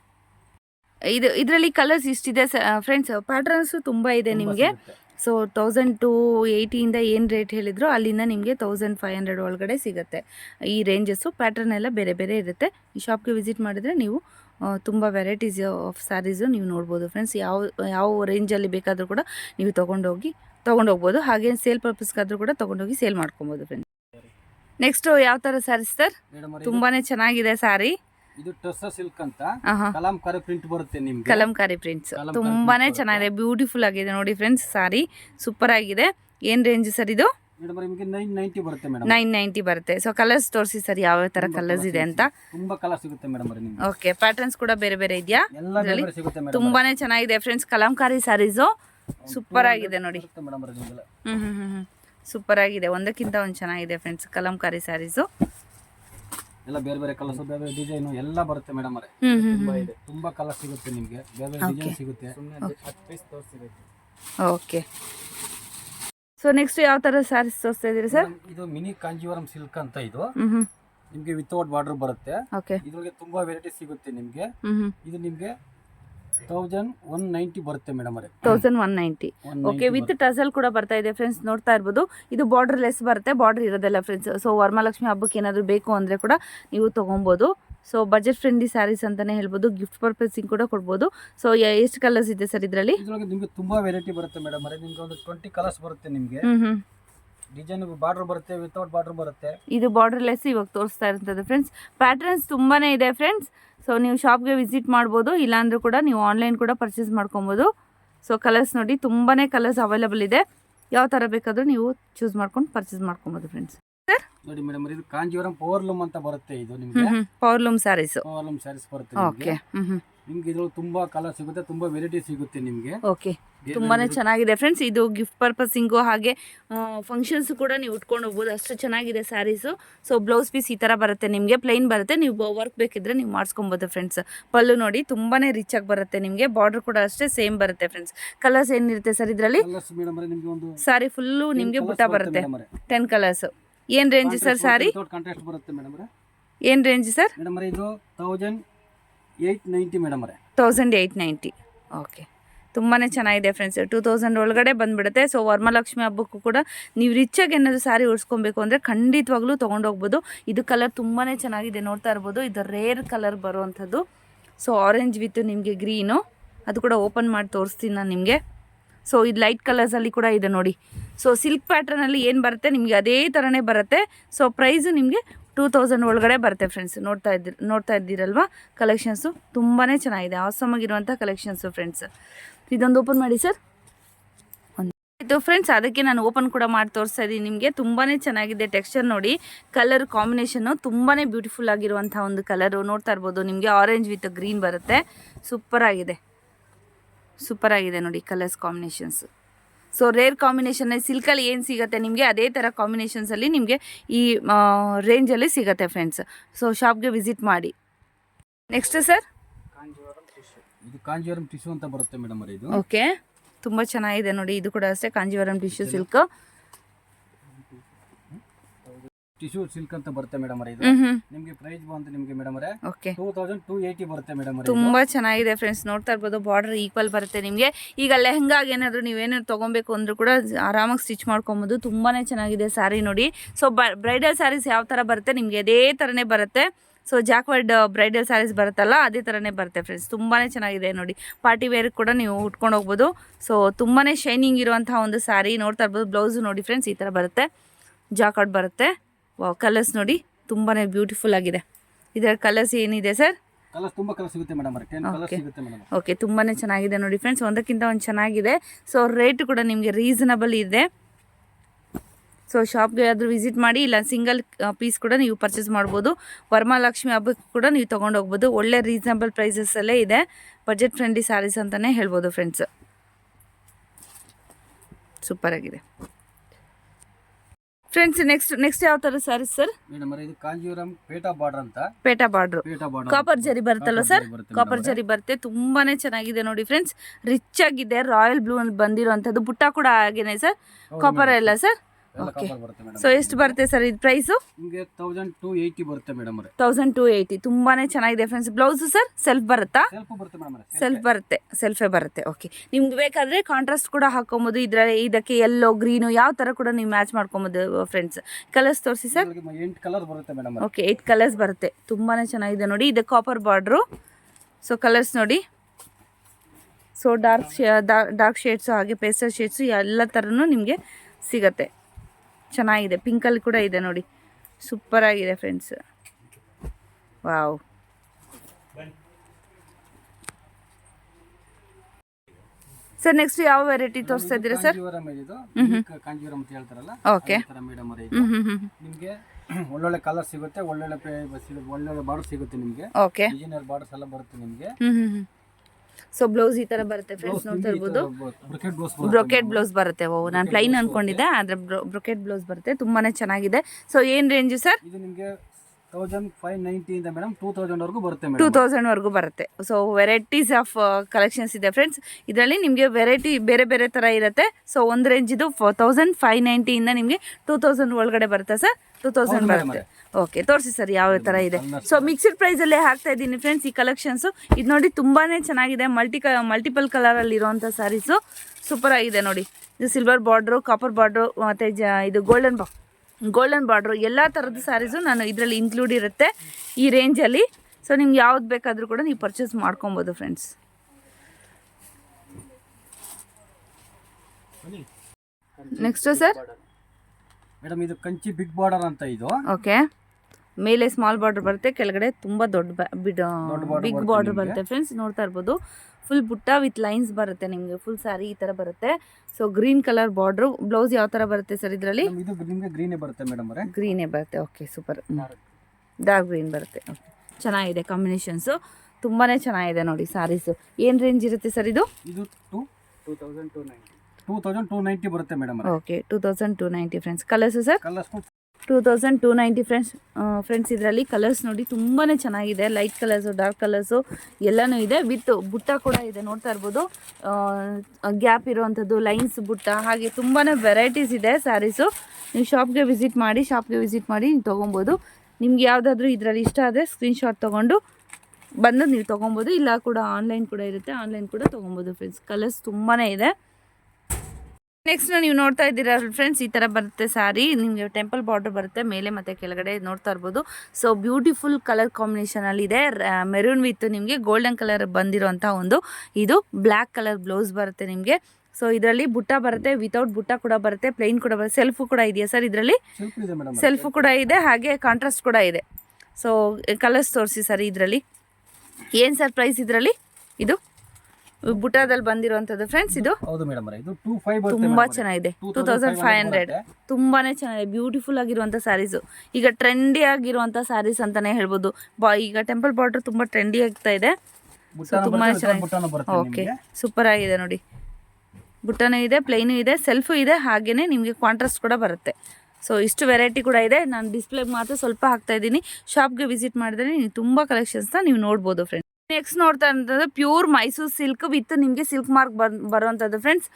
ಇದು ಇದರಲ್ಲಿ ಕಲರ್ಸ್ ಇಷ್ಟಿದೆ ಫ್ರೆಂಡ್ಸ್ ಪ್ಯಾಟ್ರನ್ಸು ತುಂಬ ಇದೆ ನಿಮಗೆ. ಸೊ ತೌಸಂಡ್ ಟು ಏಯ್ಟಿಯಿಂದ ಏನು ರೇಟ್ ಹೇಳಿದ್ರು ಅಲ್ಲಿಂದ ನಿಮಗೆ ತೌಸಂಡ್ ಫೈವ್ ಹಂಡ್ರೆಡ್ ಒಳಗಡೆ ಸಿಗುತ್ತೆ. ಈ ರೇಂಜಸ್ಸು ಪ್ಯಾಟರ್ನ್ ಎಲ್ಲ ಬೇರೆ ಬೇರೆ ಇರುತ್ತೆ. ಈ ಶಾಪ್ಗೆ ವಿಸಿಟ್ ಮಾಡಿದ್ರೆ ನೀವು ತುಂಬಾ ತುಂಬ ವೆರೈಟೀಸ್ ಆಫ್ ಸ್ಯಾರೀಸು ನೀವು ನೋಡ್ಬೋದು ಫ್ರೆಂಡ್ಸ್ ಯಾವ ಯಾವ ರೇಂಜಲ್ಲಿ ಬೇಕಾದರೂ ಕೂಡ ನೀವು ತೊಗೊಂಡೋಗಿ ತೊಗೊಂಡೋಗ್ಬೋದು. ಹಾಗೆ ಸೇಲ್ ಪರ್ಪಸ್ಗಾದರೂ ಕೂಡ ತೊಗೊಂಡೋಗಿ ಸೇಲ್ ಮಾಡ್ಕೊಬೋದು ಫ್ರೆಂಡ್ಸ್ ನೆಕ್ಸ್ಟು ಯಾವ ಥರ ಸ್ಯಾರೀಸ್ ಸರ್ ತುಂಬಾ ಚೆನ್ನಾಗಿದೆ ಸ್ಯಾರಿ ಇದು ಸಿಲ್ಕ್ ಅಂತ. ಕಲಾಂಕಾರಿ ಪ್ರಿಂಟ್ ಬರುತ್ತೆ ನಿಮ್ಗೆ. ಕಲಂಕಾರಿ ಪ್ರಿಂಟ್ಸ್ ತುಂಬಾನೇ ಚೆನ್ನಾಗಿದೆ ಬ್ಯೂಟಿಫುಲ್ ಆಗಿದೆ ನೋಡಿ ಫ್ರೆಂಡ್ಸ್ ಸಾರಿ ಸೂಪರ್ ಆಗಿದೆ. ಏನು ರೇಂಜ್ ಸರ್ ಇದು? ನೈನ್ ನೈಂಟಿ ಬರುತ್ತೆ ಮೇಡಮ್ ನೈನ್ ನೈಂಟಿ ಬರುತ್ತೆ. ಸೊ ಕಲರ್ಸ್ ತೋರಿಸಿ ಸರ್ ಯಾವ ತರ ಕಲರ್ಸ್ ಇದೆ ಅಂತ. ತುಂಬಾ ಕಲರ್ ಸಿಗುತ್ತೆ ಮೇಡಮ್ ಓಕೆ ಪ್ಯಾಟರ್ನ್ಸ್ ಕೂಡ ಬೇರೆ ಬೇರೆ ಇದೆಯಾ? ತುಂಬಾನೇ ಚೆನ್ನಾಗಿದೆ ಫ್ರೆಂಡ್ಸ್ ಕಲಂಕಾರಿ ಸ್ಯಾರೀಸು ಸೂಪರ್ ಆಗಿದೆ ನೋಡಿ ಹ್ಮ್ ಹ್ಮ್ ಹ್ಮ್ ಸೂಪರ್ ಆಗಿದೆ ಒಂದಕ್ಕಿಂತ ಒಂದು ಚೆನ್ನಾಗಿದೆ ಫ್ರೆಂಡ್ಸ್ ಕಲಂಕಾರಿ ಸ್ಯಾರೀಸು ಎಲ್ಲ ಬೇರೆ ಬೇರೆ ಕಲರ್ಸ್ ಬೇರೆ ಬೇರೆ ಡಿಸೈನ್ ಎಲ್ಲ ಬರುತ್ತೆ ಮೇಡಮ್ ಅವರೇ. ತುಂಬಾ ಇದೆ. ತುಂಬಾ ಕಲರ್ ಸಿಗುತ್ತೆ ನಿಮಗೆ. ಬೇರೆ ಬೇರೆ ಡಿಸೈನ್ ಸಿಗುತ್ತೆ. ಓಕೆ ಸೊ ನೆಕ್ಸ್ಟ್ ಯಾವ ತರ ಸ್ಯಾರೀಸ್ ತೋರಿಸ್ತಾ ಇದೀರಿ ಸರ್ ಇದು ಮಿನಿ ಕಾಂಜೀವರಂ ಸಿಲ್ಕ್ ಅಂತ ಇದು. ನಿಮಗೆ ವಿತೌಟ್ ಬಾರ್ಡರ್ ಬರುತ್ತೆ. ಓಕೆ ಇದ್ರೊಳಗೆ ತುಂಬಾ ವೆರೈಟಿ ಸಿಗುತ್ತೆ ನಿಮ್ಗೆ. ಇದು ನಿಮ್ಗೆ ತೌಸಂಡ್ ಒನ್ ನೈಂಟಿ ಬರುತ್ತೆ ಮೇಡಮ್ ಅವರೇ. Thousand one ninety. Okay with tassel ಕೂಡ ಬರ್ತಾ ಇದೆ ಫ್ರೆಂಡ್ಸ್ ನೋಡ್ತಾ ಇರ್ಬೋದು. ಇದು ಬಾರ್ಡರ್ ಲೆಸ್ ಬರುತ್ತೆ ಬಾರ್ಡರ್ ಇರೋದಿಲ್ಲ ಫ್ರೆಂಡ್ಸ್ ಸೊ ವರಮಹಾಲಕ್ಷ್ಮಿ ಹಬ್ಬಕ್ಕೆ ಏನಾದರೂ ಬೇಕು ಅಂದರೆ ಕೂಡ ನೀವು ತೊಗೊಬೋದು. ಸೊ ಬಜೆಟ್ ಫ್ರೆಂಡ್ಲಿ ಸ್ಯಾರೀಸ್ ಅಂತಾನೆ ಹೇಳ್ಬೋದು ಗಿಫ್ಟ್ ಪರ್ಪಸಿಂಗ್ ಕೂಡ ಕೊಡ್ಬೋದು. ಸೊ ಎಷ್ಟು ಕಲರ್ಸ್ ಇದೆ ಸರ್ ಇದರಲ್ಲಿ? ನಿಮಗೆ ನಿಮ್ಗೆ ತುಂಬಾ ವೆರೈಟಿ ಬರುತ್ತೆ ಮೇಡಮ್ ಅವರೇ. ನಿಮ್ಗೆ ಒಂದು ಟ್ವೆಂಟಿ ಕಲರ್ಸ್ ಬರುತ್ತೆ ನಿಮಗೆ. ಡಿಸೈನ್ ಬಾರ್ಡರ್ ಬರುತ್ತೆ ವಿತೌಟ್ ಬಾರ್ಡರ್ ಬರುತ್ತೆ. ಇದು ಬಾರ್ಡರ್ ಲೆಸ್ ಇವಾಗ ತೋರಿಸ್ತಾ ಇರ್ತದೆ ಫ್ರೆಂಡ್ಸ್ ಪ್ಯಾಟರ್ನ್ಸ್ ತುಂಬಾನೇ ಇದೆ ಫ್ರೆಂಡ್ಸ್ ಸೊ ನೀವು ಶಾಪ್ಗೆ ವಿಸಿಟ್ ಮಾಡ್ಬೋದು, ಇಲ್ಲಾಂದ್ರೂ ಕೂಡ ನೀವು ಆನ್ಲೈನ್ ಕೂಡ ಪರ್ಚೇಸ್ ಮಾಡ್ಕೊಬೋದು. ಸೊ ಕಲರ್ಸ್ ನೋಡಿ ತುಂಬಾ ಕಲರ್ಸ್ ಅವೈಲೇಬಲ್ ಇದೆ. ಯಾವ ಥರ ಬೇಕಾದರೂ ನೀವು ಚೂಸ್ ಮಾಡ್ಕೊಂಡು ಪರ್ಚೇಸ್ ಮಾಡ್ಕೊಬೋದು ಫ್ರೆಂಡ್ಸ್ ನೋಡಿ ಮೇಡಮ್ ಇದು ಕಾಂಜೀವರಂ ಪವರ್ಲೂಮ್ ಅಂತ ಬರುತ್ತೆ ಇದು ನಿಮಗೆ. ಪವರ್ಲೂಮ್ ಸ್ಯಾರೀಸು ಪವರ್ಲೂಮ್ ಸ್ಯಾರೀಸ್ ಬರುತ್ತೆ ಓಕೆ ನಿಮ್ಗೆ ಇದ್ರೊಳಗೆ ತುಂಬಾ ಕಲರ್ ಸಿಗುತ್ತೆ ತುಂಬಾ ವೆರೈಟಿ ಸಿಗುತ್ತೆ ನಿಮಗೆ. ಓಕೆ ತುಂಬಾನೇ ಚೆನ್ನಾಗಿದೆ ಫ್ರೆಂಡ್ಸ್ ಇದು ಗಿಫ್ಟ್ ಪರ್ಪಸಿಂಗು ಹಾಗೆ ಫಂಕ್ಷನ್ಸ್ ಕೂಡ ನೀವು ಉಟ್ಕೊಂಡು ಹೋಗ್ಬೋದು. ಅಷ್ಟು ಚೆನ್ನಾಗಿದೆ ಸ್ಯಾರೀಸು ಸೊ ಬ್ಲೌಸ್ ಪೀಸ್ ಈ ಥರ ಬರುತ್ತೆ ನಿಮಗೆ. ಪ್ಲೈನ್ ಬರುತ್ತೆ. ನೀವು ವರ್ಕ್ ಬೇಕಿದ್ರೆ ನೀವು ಮಾಡಿಸ್ಕೊಬೋದು ಫ್ರೆಂಡ್ಸ್ ಪಲ್ಲು ನೋಡಿ ತುಂಬಾನೇ ರಿಚ್ ಆಗಿ ಬರುತ್ತೆ ನಿಮಗೆ. ಬಾರ್ಡರ್ ಕೂಡ ಅಷ್ಟೇ ಸೇಮ್ ಬರುತ್ತೆ ಫ್ರೆಂಡ್ಸ್ ಕಲರ್ಸ್ ಏನಿರುತ್ತೆ ಸರ್ ಇದರಲ್ಲಿ? ಸಾರಿ ಫುಲ್ಲು ನಿಮಗೆ ಬುಟ್ಟ ಬರುತ್ತೆ ಟೆನ್ ಕಲರ್ಸು ಏನು ರೇಂಜ್ ಸರ್ ಸಾರಿ? ಕಾಂಟ್ರಾಸ್ಟ್ ಬರುತ್ತೆ ಮೇಡಮ್ ಏನು ರೇಂಜ್ ಸರ್? ಮೇಡಮ್ ಇದು thousand eight ninety madam thousand eight ninety okay ತುಂಬಾ ಚೆನ್ನಾಗಿದೆ ಫ್ರೆಂಡ್ಸ್ ಟೂ ತೌಸಂಡ್ ಒಳಗಡೆ ಬಂದುಬಿಡುತ್ತೆ. ಸೊ ವರ್ಮಲಕ್ಷ್ಮಿ ಹಬ್ಬಕ್ಕೂ ಕೂಡ ನೀವು ರಿಚಾಗಿ ಏನಾದರೂ ಸಾರಿ ಉಡ್ಸ್ಕೊಬೇಕು ಅಂದರೆ ಖಂಡಿತವಾಗ್ಲೂ ತೊಗೊಂಡೋಗ್ಬೋದು. ಇದು ಕಲರ್ ತುಂಬಾ ಚೆನ್ನಾಗಿದೆ. ನೋಡ್ತಾ ಇರ್ಬೋದು. ಇದು ರೇರ್ ಕಲರ್ ಬರುವಂಥದ್ದು. ಸೊ ಆರೆಂಜ್ ವಿತ್ ನಿಮಗೆ ಗ್ರೀನು ಅದು ಕೂಡ ಓಪನ್ ಮಾಡಿ ತೋರಿಸ್ತೀನಿ ನಾನು ನಿಮಗೆ. ಸೊ ಇದು ಲೈಟ್ ಕಲರ್ಸಲ್ಲಿ ಕೂಡ ಇದೆ ನೋಡಿ. ಸೊ ಸಿಲ್ಕ್ ಪ್ಯಾಟ್ರನಲ್ಲಿ ಏನು ಬರುತ್ತೆ? ನಿಮಗೆ ಅದೇ ಥರನೇ ಬರುತ್ತೆ. ಸೊ ಪ್ರೈಸು ನಿಮಗೆ ಟೂ ತೌಸಂಡ್ ಒಳಗಡೆ ಬರುತ್ತೆ ಫ್ರೆಂಡ್ಸ್ ನೋಡ್ತಾ ಇದ್ದೀರಿ ನೋಡ್ತಾ ಇದ್ದೀರಲ್ವ? ಕಲೆಕ್ಷನ್ಸು ತುಂಬಾ ಚೆನ್ನಾಗಿದೆ. ಆಸಮ್ ಆಗಿರುವಂಥ ಕಲೆಕ್ಷನ್ಸು ಫ್ರೆಂಡ್ಸ್ ಇದೊಂದು ಓಪನ್ ಮಾಡಿ ಸರ್ ಇದು ಫ್ರೆಂಡ್ಸ್ ಅದಕ್ಕೆ ನಾನು ಓಪನ್ ಕೂಡ ಮಾಡಿ ತೋರಿಸ್ತಾ ಇದ್ದೀನಿ. ನಿಮಗೆ ತುಂಬಾ ಚೆನ್ನಾಗಿದೆ ಟೆಕ್ಸ್ಚರ್ ನೋಡಿ. ಕಲರ್ ಕಾಂಬಿನೇಷನ್ನು ತುಂಬಾ ಬ್ಯೂಟಿಫುಲ್ ಆಗಿರುವಂಥ ಒಂದು ಕಲರು ನೋಡ್ತಾ ಇರ್ಬೋದು. ನಿಮಗೆ ಆರೆಂಜ್ ವಿತ್ ಗ್ರೀನ್ ಬರುತ್ತೆ. ಸೂಪರ್ ಆಗಿದೆ. ಸೂಪರ್ ಆಗಿದೆ ನೋಡಿ colours combinations so rare combination ಸಿಲ್ಕಲ್ಲಿ ಏನು ಸಿಗುತ್ತೆ ನಿಮಗೆ ಅದೇ ಥರ ಕಾಂಬಿನೇಷನ್ಸಲ್ಲಿ ನಿಮಗೆ ಈ ರೇಂಜಲ್ಲಿ ಸಿಗುತ್ತೆ ಫ್ರೆಂಡ್ಸ್ ಸೊ ಶಾಪ್ಗೆ ವಿಸಿಟ್ ಮಾಡಿ. ನೆಕ್ಸ್ಟ್ ಸರ್ ಇದು ಕಾಂಜೀವರಂ ಟಿಶ್ಯೂ ಅಂತ ಬರುತ್ತೆ ಮೇಡಮ್ ಇದು. ಓಕೆ ತುಂಬ ಚೆನ್ನಾಗಿದೆ ನೋಡಿ ಇದು ಕೂಡ ಅಷ್ಟೇ Kanjeevaram tissue silk tissue silk ಅಂತ ಬರುತ್ತೆ ಮೇಡಮ್ ಅವರೇ ಇದು. ಹ್ಞೂ ಪ್ರೈಸ್ ಬಂತು ನಿಮಗೆ ಮೇಡಮ್ ಅವರೇ. Okay two thousand two eighty ಬರುತ್ತೆ ಮೇಡಮ್ ತುಂಬ ಚೆನ್ನಾಗಿದೆ ಫ್ರೆಂಡ್ಸ್ ನೋಡ್ತಾ ಇರ್ಬೋದು ಬಾರ್ಡರ್ ಈಕ್ವಲ್ ಬರುತ್ತೆ ನಿಮಗೆ. ಈಗ ಲೆಹಂಗಾಗೆ ಏನಾದರೂ ನೀವೇನಾದ್ರು ತೊಗೊಬೇಕು ಅಂದರೂ ಕೂಡ ಆರಾಮಾಗಿ ಸ್ಟಿಚ್ ಮಾಡ್ಕೊಬೋದು. ತುಂಬಾ ಚೆನ್ನಾಗಿದೆ ಸ್ಯಾರಿ ನೋಡಿ. ಸೊ ಬ ಬ್ರೈಡಲ್ ಸ್ಯಾರೀಸ್ ಯಾವ ಥರ ಬರುತ್ತೆ ನಿಮಗೆ ಅದೇ ಥರನೇ ಬರುತ್ತೆ. ಸೊ ಜಾಕ್ವರ್ಡ್ ಬ್ರೈಡಲ್ ಸ್ಯಾರೀಸ್ ಬರುತ್ತಲ್ಲ ಅದೇ ಥರನೇ ಬರುತ್ತೆ ಫ್ರೆಂಡ್ಸ್ ತುಂಬಾ ಚೆನ್ನಾಗಿದೆ ನೋಡಿ. ಪಾರ್ಟಿ ವೇರ್ ಕೂಡ ನೀವು ಉಟ್ಕೊಂಡು ಹೋಗ್ಬೋದು. ಸೊ ತುಂಬಾ ಶೈನಿಂಗ್ ಇರುವಂತಹ ಒಂದು ಸ್ಯಾರಿ ನೋಡ್ತಾ ಇರ್ಬೋದು. ಬ್ಲೌಸ್ ನೋಡಿ ಫ್ರೆಂಡ್ಸ್ ಈ ಥರ ಬರುತ್ತೆ. ಜಾಕಟ್ ಬರುತ್ತೆ. ವಾವ್ ಕಲರ್ಸ್ ನೋಡಿ ತುಂಬಾ ಬ್ಯೂಟಿಫುಲ್ ಆಗಿದೆ. ಇದರ ಕಲರ್ಸ್ ಏನಿದೆ ಸರ್ ಓಕೆ ತುಂಬಾ ಚೆನ್ನಾಗಿದೆ ನೋಡಿ ಫ್ರೆಂಡ್ಸ್ ಒಂದಕ್ಕಿಂತ ಒಂದು ಚೆನ್ನಾಗಿದೆ. ಸೊ ರೇಟ್ ಕೂಡ ನಿಮಗೆ ರೀಸನಬಲ್ ಇದೆ. ಸೊ ಶಾಪ್ಗೆ ಆದರೂ ವಿಸಿಟ್ ಮಾಡಿ ಇಲ್ಲ ಸಿಂಗಲ್ ಪೀಸ್ ಕೂಡ ನೀವು ಪರ್ಚೇಸ್ ಮಾಡ್ಬೋದು. ವರಮಹಾಲಕ್ಷ್ಮಿ ಹಬ್ಬಕ್ಕೆ ಕೂಡ ನೀವು ತೊಗೊಂಡು ಹೋಗ್ಬೋದು. ಒಳ್ಳೆ ರೀಸನಬಲ್ ಪ್ರೈಸಸ್ಸಲ್ಲೇ ಇದೆ. ಬಜೆಟ್ ಫ್ರೆಂಡ್ಲಿ ಸ್ಯಾರೀಸ್ ಅಂತಲೇ ಹೇಳ್ಬೋದು ಫ್ರೆಂಡ್ಸ್ ಸೂಪರ್ ಆಗಿದೆ. ಫ್ರೆಂಡ್ಸ್ ನೆಕ್ಸ್ಟ್ ನೆಕ್ಸ್ಟ್ ಯಾವ ತರ ಸಾರಿ ಸರ್ ಮೇಡಮ್ ಅವರೇ ಇದು ಕಾಂಜೀವರಂ ಪೇಟಾ ಬಾರ್ಡರ್ ಅಂತ. ಪೇಟಾ ಬಾರ್ಡ್ರು. ಕಾಪರ್ ಜರಿ ಬರುತ್ತಲ್ಲ ಸರ್ ಕಾಪರ್ ಜರಿ ಬರುತ್ತೆ ತುಂಬಾನೇ ಚೆನ್ನಾಗಿದೆ ನೋಡಿ ಫ್ರೆಂಡ್ಸ್ ರಿಚ್ ಆಗಿದೆ ರಾಯಲ್ ಬ್ಲೂ ಅಲ್ಲಿ ಬಂದಿರುವಂಥದ್ದು ಪುಟ್ಟ ಕೂಡ ಹಾಗೇನೆ ಸರ್ ಕಾಪರ್ ಎಲ್ಲ ಸರ್ ಬರುತ್ತೆ ಸೊ ಎಷ್ಟು ಬರುತ್ತೆ ಸರ್ ಇದು ಪ್ರೈಸು ನಿಮಗೆ ತೌಸಂಡ್ ಟು ಏಯ್ಟಿ ಬರುತ್ತೆ ಮೇಡಮ್ ಅವರೇ. ತೌಸಂಡ್ ಟು ಏಯ್ಟಿ ತುಂಬಾ ಚೆನ್ನಾಗಿದೆ ಫ್ರೆಂಡ್ಸ್ ಬ್ಲೌಸು ಸರ್ ಸೆಲ್ಫ್ ಬರುತ್ತಾ? ಸ್ವಲ್ಪ ಬರುತ್ತೆ ಮೇಡಮ್ ಸೆಲ್ಫ್ ಬರುತ್ತೆ ಸೆಲ್ಫೇ ಬರುತ್ತೆ. ಓಕೆ ನಿಮ್ಗೆ ಬೇಕಾದರೆ ಕಾಂಟ್ರಾಸ್ಟ್ ಕೂಡ ಹಾಕೊಬೋದು. ಇದರಲ್ಲಿ ಇದಕ್ಕೆ ಎಲ್ಲೋ ಗ್ರೀನು ಯಾವ ಥರ ಕೂಡ ನೀವು ಮ್ಯಾಚ್ ಮಾಡ್ಕೊಬೋದು ಫ್ರೆಂಡ್ಸ್ ಕಲರ್ಸ್ ತೋರಿಸಿ ಸರ್ ಎಂಟು ಕಲರ್ ಬರುತ್ತೆ ಮೇಡಮ್ ಓಕೆ ಏಯ್ಟ್ ಕಲರ್ಸ್ ಬರುತ್ತೆ. ತುಂಬಾ ಚೆನ್ನಾಗಿದೆ ನೋಡಿ. ಇದು ಕಾಪರ್ ಬಾರ್ಡ್ರು ಸೊ ಕಲರ್ಸ್ ನೋಡಿ. ಸೊ ಡಾರ್ಕ್ ಡಾರ್ಕ್ ಶೇಡ್ಸು ಹಾಗೆ ಪೇಸ್ಟಲ್ ಶೇಡ್ಸು ಎಲ್ಲ ಥರನೂ ನಿಮಗೆ ಸಿಗತ್ತೆ. ಚೆನ್ನಾಗಿದೆ. ಪಿಂಕಲ್ಲಿ ಕೂಡ ಇದೆ ನೋಡಿ. ಸೂಪರ್ ಆಗಿದೆ ಫ್ರೆಂಡ್ಸ್ ವಾವ್ ಸರ್ ನೆಕ್ಸ್ಟ್ ಯಾವ ವೆರೈಟಿ ತೋರಿಸ್ತಾ ಇದ್ದೀರಾ ಸರ್ ಕಾಂಜೀವರಂ ಅಂತ ಹೇಳ್ತಾರಲ್ಲ? ಓಕೆ ಮೇಡಮ್ ನಿಮಗೆ ಒಳ್ಳೊಳ್ಳೆ ಕಲರ್ ಸಿಗುತ್ತೆ ಒಳ್ಳೊಳ್ಳೆ ಒಳ್ಳೊಳ್ಳೆ ಬಾರ್ಡರ್ ಸಿಗುತ್ತೆ ನಿಮಗೆ. ಓಕೆ ಡಿಸೈನರ್ ಬಾರ್ಡರ್ಸ್ ಎಲ್ಲ ಬರುತ್ತೆ ನಿಮಗೆ. ಸೊ ಬ್ಲೌಸ್ ಈ ತರ ಬರುತ್ತೆ ಫ್ರೆಂಡ್ಸ್ ನೋಡ್ತಾ ಇರ್ಬೋದು. ಬ್ರೊಕೆಟ್ ಬ್ಲೌಸ್ ಬರುತ್ತೆ ಓ ನಾನು ಪ್ಲೈನ್ ಅನ್ಕೊಂಡಿದ್ದೆ ಆದ್ರೆ ಬ್ರೊಕೆಟ್ ಬ್ಲೌಸ್ ಬರುತ್ತೆ ತುಂಬಾನೇ ಚೆನ್ನಾಗಿದೆ. ಸೊ ಏನ್ ರೇಂಜ್ ಸರ್ ಇದು ನಿಮಗೆ ತೌಸಂಡ್ ಫೈವ್ ನೈಂಟಿಯಿಂದ ಮೇಡಮ್ ಟೂ ತೌಸಂಡ್ ವರೆಗೂ ಬರುತ್ತೆ ಟೂ ತೌಸಂಡ್ವರೆಗೂ ಬರುತ್ತೆ. ಸೊ ವೆರೈಟೀಸ್ ಆಫ್ ಕಲೆಕ್ಷನ್ಸ್ ಇದೆ ಫ್ರೆಂಡ್ಸ್ ಇದರಲ್ಲಿ ನಿಮಗೆ ವೆರೈಟಿ ಬೇರೆ ಬೇರೆ ತರ ಇರುತ್ತೆ. ಸೊ ಒಂದು ರೇಂಜಿದು ತೌಸಂಡ್ ಫೈವ್ ಇಂದ ನಿಮಗೆ ಟೂ ತೌಸಂಡ್ ಒಳಗಡೆ ಬರುತ್ತೆ ಸರ್ ಟೂ ತೌಸಂಡ್ ಬರುತ್ತೆ. ಓಕೆ ತೋರಿಸಿ ಸರ್ ಯಾವ ಥರ ಇದೆ. ಸೊ ಮಿಕ್ಸ್ಡ್ ಪ್ರೈಸಲ್ಲೇ ಹಾಕ್ತಾ ಇದ್ದೀನಿ ಫ್ರೆಂಡ್ಸ್ ಈ ಕಲೆಕ್ಷನ್ಸು ಇದು ನೋಡಿ ತುಂಬಾ ಚೆನ್ನಾಗಿದೆ. ಮಲ್ಟಿ ಕ ಮಲ್ಟಿಪಲ್ ಕಲರಲ್ಲಿ ಇರೋವಂಥ ಸ್ಯಾರೀಸು ಸೂಪರ್ ಆಗಿದೆ ನೋಡಿ. ಇದು ಸಿಲ್ವರ್ ಬಾರ್ಡ್ರು ಕಾಪರ್ ಬಾರ್ಡ್ರು ಮತ್ತು ಜ ಇದು ಗೋಲ್ಡನ್ ಬಾ ಗೋಲ್ಡನ್ ಬಾರ್ಡ್ರು ಎಲ್ಲ ಥರದ ಸ್ಯಾರೀಸು ನಾನು ಇದರಲ್ಲಿ ಇನ್ಕ್ಲೂಡ್ ಇರುತ್ತೆ ಈ ರೇಂಜಲ್ಲಿ ಸೊ ನಿಮ್ಗೆ ಯಾವ್ದು ಬೇಕಾದರೂ ಕೂಡ ನೀವು ಪರ್ಚೇಸ್ ಮಾಡ್ಕೊಬೋದು ಫ್ರೆಂಡ್ಸ್ ನೆಕ್ಸ್ಟು ಸರ್ ಮೇಡಮ್ ಇದು ಕಂಚಿ ಬಿಗ್ ಬಾರ್ಡರ್ ಅಂತ ಇದು. ಓಕೆ ಮೇಲೆ ಸ್ಮಾಲ್ ಬಾರ್ಡರ್ ಬರುತ್ತೆ ಕೆಳಗಡೆ ತುಂಬ ದೊಡ್ಡ ಬಿಗ್ ಬಾರ್ಡರ್ ಬರುತ್ತೆ ಫ್ರೆಂಡ್ಸ್ ನೋಡ್ತಾ ಇರ್ಬೋದು. ಫುಲ್ ಬುಟ್ಟ ವಿತ್ ಲೈನ್ಸ್ ಬರುತ್ತೆ ನಿಮಗೆ. ಫುಲ್ ಸ್ಯಾರಿ ಈ ಥರ ಬರುತ್ತೆ. So green colour border blouse ಯಾವ ಥರ ಬರುತ್ತೆ ಸರ್ ಇದರಲ್ಲಿ? ಗ್ರೀನೇ ಬರುತ್ತೆ ಮೇಡಮ್ ಅವರೇ? ಗ್ರೀನೇ ಬರುತ್ತೆ. ಓಕೆ ಸೂಪರ್ ಡಾರ್ಕ್ ಗ್ರೀನ್ ಬರುತ್ತೆ. ಓಕೆ ಚೆನ್ನಾಗಿದೆ ಕಾಂಬಿನೇಷನ್ಸು ತುಂಬಾ ಚೆನ್ನಾಗಿದೆ ನೋಡಿ ಸ್ಯಾರೀಸು ಏನು ರೇಂಜ್ ಇರುತ್ತೆ ಸರ್ ಇದು? ಇದು two two thousand two ninety two thousand two ninety ಬರುತ್ತೆ madam okay two thousand two ninety friends colours sir colours two thousand two ninety friends friends ಇದರಲ್ಲಿ ಕಲರ್ಸ್ ನೋಡಿ ತುಂಬಾ ಚೆನ್ನಾಗಿದೆ. ಲೈಟ್ ಕಲರ್ಸು ಡಾರ್ಕ್ ಕಲರ್ಸು ಎಲ್ಲನೂ ಇದೆ. With ಬುಟ್ಟ ಕೂಡ ಇದೆ, ನೋಡ್ತಾ ಇರ್ಬೋದು. ಗ್ಯಾಪ್ ಇರುವಂಥದ್ದು ಲೈನ್ಸ್ ಬುಟ್ಟ, ಹಾಗೆ ತುಂಬಾ ವೆರೈಟೀಸ್ ಇದೆ ಸ್ಯಾರೀಸು ನೀವು ಶಾಪ್ಗೆ ವಿಸಿಟ್ ಮಾಡಿ ಶಾಪ್ಗೆ ವಿಸಿಟ್ ಮಾಡಿ ನೀವು ತೊಗೊಬೋದು. ನಿಮ್ಗೆ ಯಾವುದಾದ್ರೂ ಇದರಲ್ಲಿ ಇಷ್ಟ ಆದರೆ ಸ್ಕ್ರೀನ್ಶಾಟ್ ತೊಗೊಂಡು ಬಂದು ನೀವು ತೊಗೊಬೋದು. ಇಲ್ಲ ಕೂಡ ಆನ್ಲೈನ್ ಕೂಡ ಇರುತ್ತೆ ಆನ್ಲೈನ್ ಕೂಡ ತೊಗೊಬೋದು ಫ್ರೆಂಡ್ಸ್ ಕಲರ್ಸ್ ತುಂಬಾ ಇದೆ. ನೆಕ್ಸ್ಟ್ ನೀವು ನೋಡ್ತಾ ಇದ್ದೀರಾ ಫ್ರೆಂಡ್ಸ್ ಈ ಥರ ಬರುತ್ತೆ ಸಾರಿ ನಿಮಗೆ ಟೆಂಪಲ್ ಬಾರ್ಡರ್ ಬರುತ್ತೆ ಮೇಲೆ ಮತ್ತೆ ಕೆಳಗಡೆ ನೋಡ್ತಾ ಇರ್ಬೋದು. ಸೊ ಬ್ಯೂಟಿಫುಲ್ ಕಲರ್ ಕಾಂಬಿನೇಷನಲ್ಲಿ ಇದೆ. ಮೆರೂನ್ ವಿತ್ ನಿಮಗೆ ಗೋಲ್ಡನ್ ಕಲರ್ ಬಂದಿರೋಂಥ ಒಂದು ಇದು ಬ್ಲ್ಯಾಕ್ ಕಲರ್ ಬ್ಲೌಸ್ ಬರುತ್ತೆ ನಿಮಗೆ. ಸೊ ಇದರಲ್ಲಿ ಬುಟ್ಟ ಬರುತ್ತೆ ವಿತೌಟ್ ಬುಟ್ಟ ಕೂಡ ಬರುತ್ತೆ ಪ್ಲೈನ್ ಕೂಡ ಬರುತ್ತೆ. ಸೆಲ್ಫು ಕೂಡ ಇದೆಯಾ ಸರ್ ಇದರಲ್ಲಿ? ಸೆಲ್ಫು ಕೂಡ ಇದೆ ಹಾಗೆ ಕಾಂಟ್ರಾಸ್ಟ್ ಕೂಡ ಇದೆ. ಸೊ ಕಲರ್ಸ್ ತೋರಿಸಿ ಸರ್ ಇದರಲ್ಲಿ. ಏನು ಸರ್ ಪ್ರೈಸ್ ಇದರಲ್ಲಿ? ಇದು? ಬುಟ್ಟಾದಲ್ಲಿ ಬಂದಿರುವಂತದ್ದು ಫ್ರೆಂಡ್ಸ್ ಇದು. ಹೌದು ಮೇಡಮ್ ಇದು ಟೂ ಫೈವ್ ಬರುತ್ತೆ ತುಂಬಾ ಚೆನ್ನಾಗಿದೆ. ಟೂ 2500 ತೌಸಂಡ್ ಫೈವ್ ಹಂಡ್ರೆಡ್ ತುಂಬಾನೇ ಚೆನ್ನಾಗಿದೆ. ಬ್ಯೂಟಿಫುಲ್ ಆಗಿರುವಂತ ಸ್ಯಾರೀಸು ಈಗ ಟ್ರೆಂಡಿ ಆಗಿರುವಂತ ಸ್ಯಾರೀಸ್ ಅಂತಾನೆ ಹೇಳ್ಬೋದು. ಬಾ ಈಗ ಟೆಂಪಲ್ ಬಾರ್ಡರ್ ತುಂಬಾ ಟ್ರೆಂಡಿ ಆಗ್ತಾ ಇದೆ. ತುಂಬಾ ಚೆನ್ನಾಗಿದೆ ಓಕೆ ಸೂಪರ್ ಆಗಿದೆ ನೋಡಿ. ಬುಟ್ಟನೂ ಇದೆ ಪ್ಲೈನು ಇದೆ ಸೆಲ್ಫು ಇದೆ. ಹಾಗೇನೆ ನಿಮಗೆ ಕಾಂಟ್ರಾಸ್ಟ್ ಕೂಡ ಬರುತ್ತೆ. ಸೊ ಇಷ್ಟು ವೆರೈಟಿ ಕೂಡ ಇದೆ. ನಾನು ಡಿಸ್ಪ್ಲೇಗೆ ಮಾತ್ರ ಸ್ವಲ್ಪ ಹಾಕ್ತಾ ಇದ್ದೀನಿ. ಶಾಪ್ಗೆ ವಿಸಿಟ್ ಮಾಡಿದ್ರೆ ನೀವು ತುಂಬ ಕಲೆಕ್ಷನ್ಸ್ನ ನೀವು ನೋಡ್ಬೋದು ಫ್ರೆಂಡ್ಸ್ ನೆಕ್ಸ್ಟ್ ನೋಡ್ತಾ ಇರೋದು ಪ್ಯೂರ್ ಮೈಸೂರು ಸಿಲ್ಕ್ ವಿತ್ ನಿಮಗೆ ಸಿಲ್ಕ್ ಮಾರ್ಕ್ ಬರ್ ಬರುವಂಥದ್ದು ಫ್ರೆಂಡ್ಸ್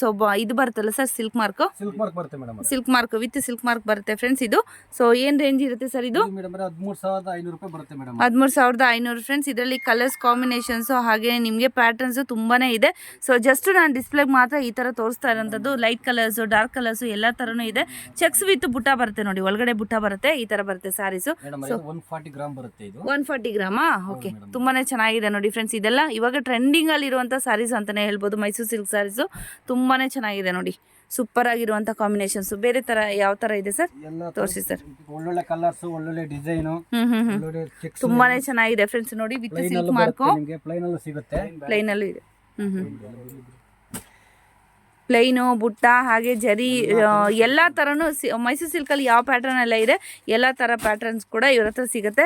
ಸೊ ಇದು ಬರುತ್ತಲ್ಲ sir silk mark silk mark ಬರುತ್ತೆ madam silk mark with silk mark ಬರುತ್ತೆ ಫ್ರೆಂಡ್ಸ್ ಇದು. ಸೊ ಏನ್ ರೇಂಜ್ ಇರುತ್ತೆ ಸರ್ ಇದು? ಮೇಡಮ್ ಹದಿಮೂರು ಸಾವಿರದ ಐನೂರು ರೂಪಾಯಿ ಬರುತ್ತೆ ಮೇಡಮ್ ಹದಿಮೂರು ಸಾವಿರದ ಐನೂರು ಫ್ರೆಂಡ್ಸ್ ಇದರಲ್ಲಿ ಕಲರ್ಸ್ ಕಾಂಬಿನೇಷನ್ಸ್ ಹಾಗೆ ನಿಮಗೆ ಪ್ಯಾಟರ್ನ್ಸ್ ತುಂಬಾನೇ ಇದೆ. ಸೊ ಜಸ್ಟ್ ನಾನು ಡಿಸ್ಪ್ಲೇಗೆ ಮಾತ್ರ ಈ ತರ ತೋರಿಸ್ತಾ ಇರೋಂಥದ್ದು. ಲೈಟ್ ಕಲರ್ಸ್ ಡಾರ್ಕ್ ಕಲರ್ಸ್ ಎಲ್ಲ ಥರನೂ ಇದೆ. ಚೆಕ್ಸ್ ವಿತ್ ಬುಟ್ಟ ಬರುತ್ತೆ ನೋಡಿ ಒಳಗಡೆ ಬುಟ್ಟ ಬರುತ್ತೆ ಈ ತರ ಬರುತ್ತೆ saris madam one forty gram ಬರುತ್ತೆ ಇದು. ಒನ್ ಫಾರ್ಟಿ ಗ್ರಾಮಾ ಓಕೆ ತುಂಬಾನೇ ಚೆನ್ನಾಗಿದೆ ನೋಡಿ ಫ್ರೆಂಡ್ಸ್ ಇದೆಲ್ಲ ಇವಾಗ ಟ್ರೆಂಡಿಂಗ್ ಅಲ್ಲಿ ಇರುವಂತ ಸ್ಯಾರೀಸ್ ಅಂತಾನೆ ಹೇಳ್ಬೋದು ಮೈಸೂರು ಸಿಲ್ಕ್ ಸ್ಯಾರೀಸು ತುಂಬಾ ಚೆನ್ನಾಗಿದೆ ನೋಡಿ. ಸೂಪರ್ ಆಗಿರುವಂಥ ಕಾಂಬಿನೇಷನ್ಸ್ ಬೇರೆ ಥರ ಯಾವ ಥರ ಇದೆ ಸರ್ ತೋರಿಸಿ ಸರ್ ಒಳ್ಳೊಳ್ಳೆ ಕಲರ್ಸ್ ಒಳ್ಳೊಳ್ಳೆ ಡಿಸೈನ್ ತುಂಬಾನೇ ಚೆನ್ನಾಗಿದೆ ಫ್ರೆಂಡ್ಸ್ ನೋಡಿ ವಿತ್ ಸಿಲ್ಕ್ ಮಾರ್ಕು ಪ್ಲೈನ್ ಅಲ್ಲೂ ಇದೆ. ಹ್ಞೂ ಹ್ಞೂ ಪ್ಲೈನು ಬುಟ್ಟ ಹಾಗೆ ಜರಿ ಎಲ್ಲ ಥರನೂ ಸಿ ಮೈಸೂರು ಸಿಲ್ಕಲ್ಲಿ ಯಾವ ಪ್ಯಾಟರ್ನ್ ಎಲ್ಲ ಇದೆ ಎಲ್ಲ ಥರ ಪ್ಯಾಟರ್ನ್ಸ್ ಕೂಡ ಇವ್ರ ಹತ್ರ ಸಿಗುತ್ತೆ.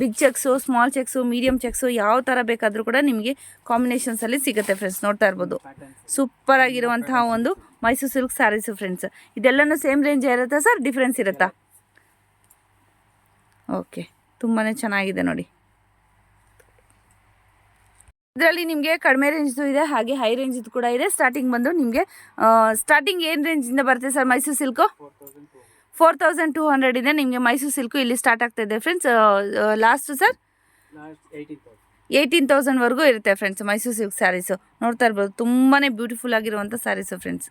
Big checks small checks medium checks ಯಾವ ಥರ ಬೇಕಾದರೂ ಕೂಡ ನಿಮಗೆ ಕಾಂಬಿನೇಷನ್ಸಲ್ಲಿ ಸಿಗುತ್ತೆ ಫ್ರೆಂಡ್ಸ್ ನೋಡ್ತಾ ಇರ್ಬೋದು. ಸೂಪರ್ ಆಗಿರುವಂತಹ ಒಂದು ಮೈಸೂರು ಸಿಲ್ಕ್ ಸ್ಯಾರೀಸು ಫ್ರೆಂಡ್ಸ್ ಇದೆಲ್ಲನೂ ಸೇಮ್ ರೇಂಜ್ ಇರುತ್ತಾ ಸರ್ ಡಿಫ್ರೆನ್ಸ್ ಇರುತ್ತಾ? ಓಕೆ ತುಂಬಾ ಚೆನ್ನಾಗಿದೆ ನೋಡಿ. ಇದರಲ್ಲಿ ನಿಮಗೆ ಕಡಿಮೆ ರೇಂಜ್ದು ಇದೆ, ಹಾಗೆ ಹೈ ರೇಂಜ್ದು ಕೂಡ ಇದೆ. ಸ್ಟಾರ್ಟಿಂಗ್ ಬಂದು ನಿಮಗೆ ಸ್ಟಾರ್ಟಿಂಗ್ ಏನು ರೇಂಜಿಂದ ಬರುತ್ತೆ sir Mysore silk four thousand two hundred ಇದೆ. ನಿಮಗೆ ಮೈಸೂರು ಸಿಲ್ಕು ಇಲ್ಲಿ ಸ್ಟಾರ್ಟ್ ಆಗ್ತಾ ಇದೆ ಫ್ರೆಂಡ್ಸ್ ಲಾಸ್ಟು ಸರ್ ಏಯ್ಟೀನ್ ತೌಸಂಡ್ವರೆಗೂ ಇರುತ್ತೆ ಫ್ರೆಂಡ್ಸ್ ಮೈಸೂರು ಸಿಲ್ಕ್ ಸ್ಯಾರೀಸು ನೋಡ್ತಾ ಇರ್ಬೋದು ತುಂಬಾ ಬ್ಯೂಟಿಫುಲ್ ಆಗಿರುವಂಥ ಸ್ಯಾರೀಸು ಫ್ರೆಂಡ್ಸ್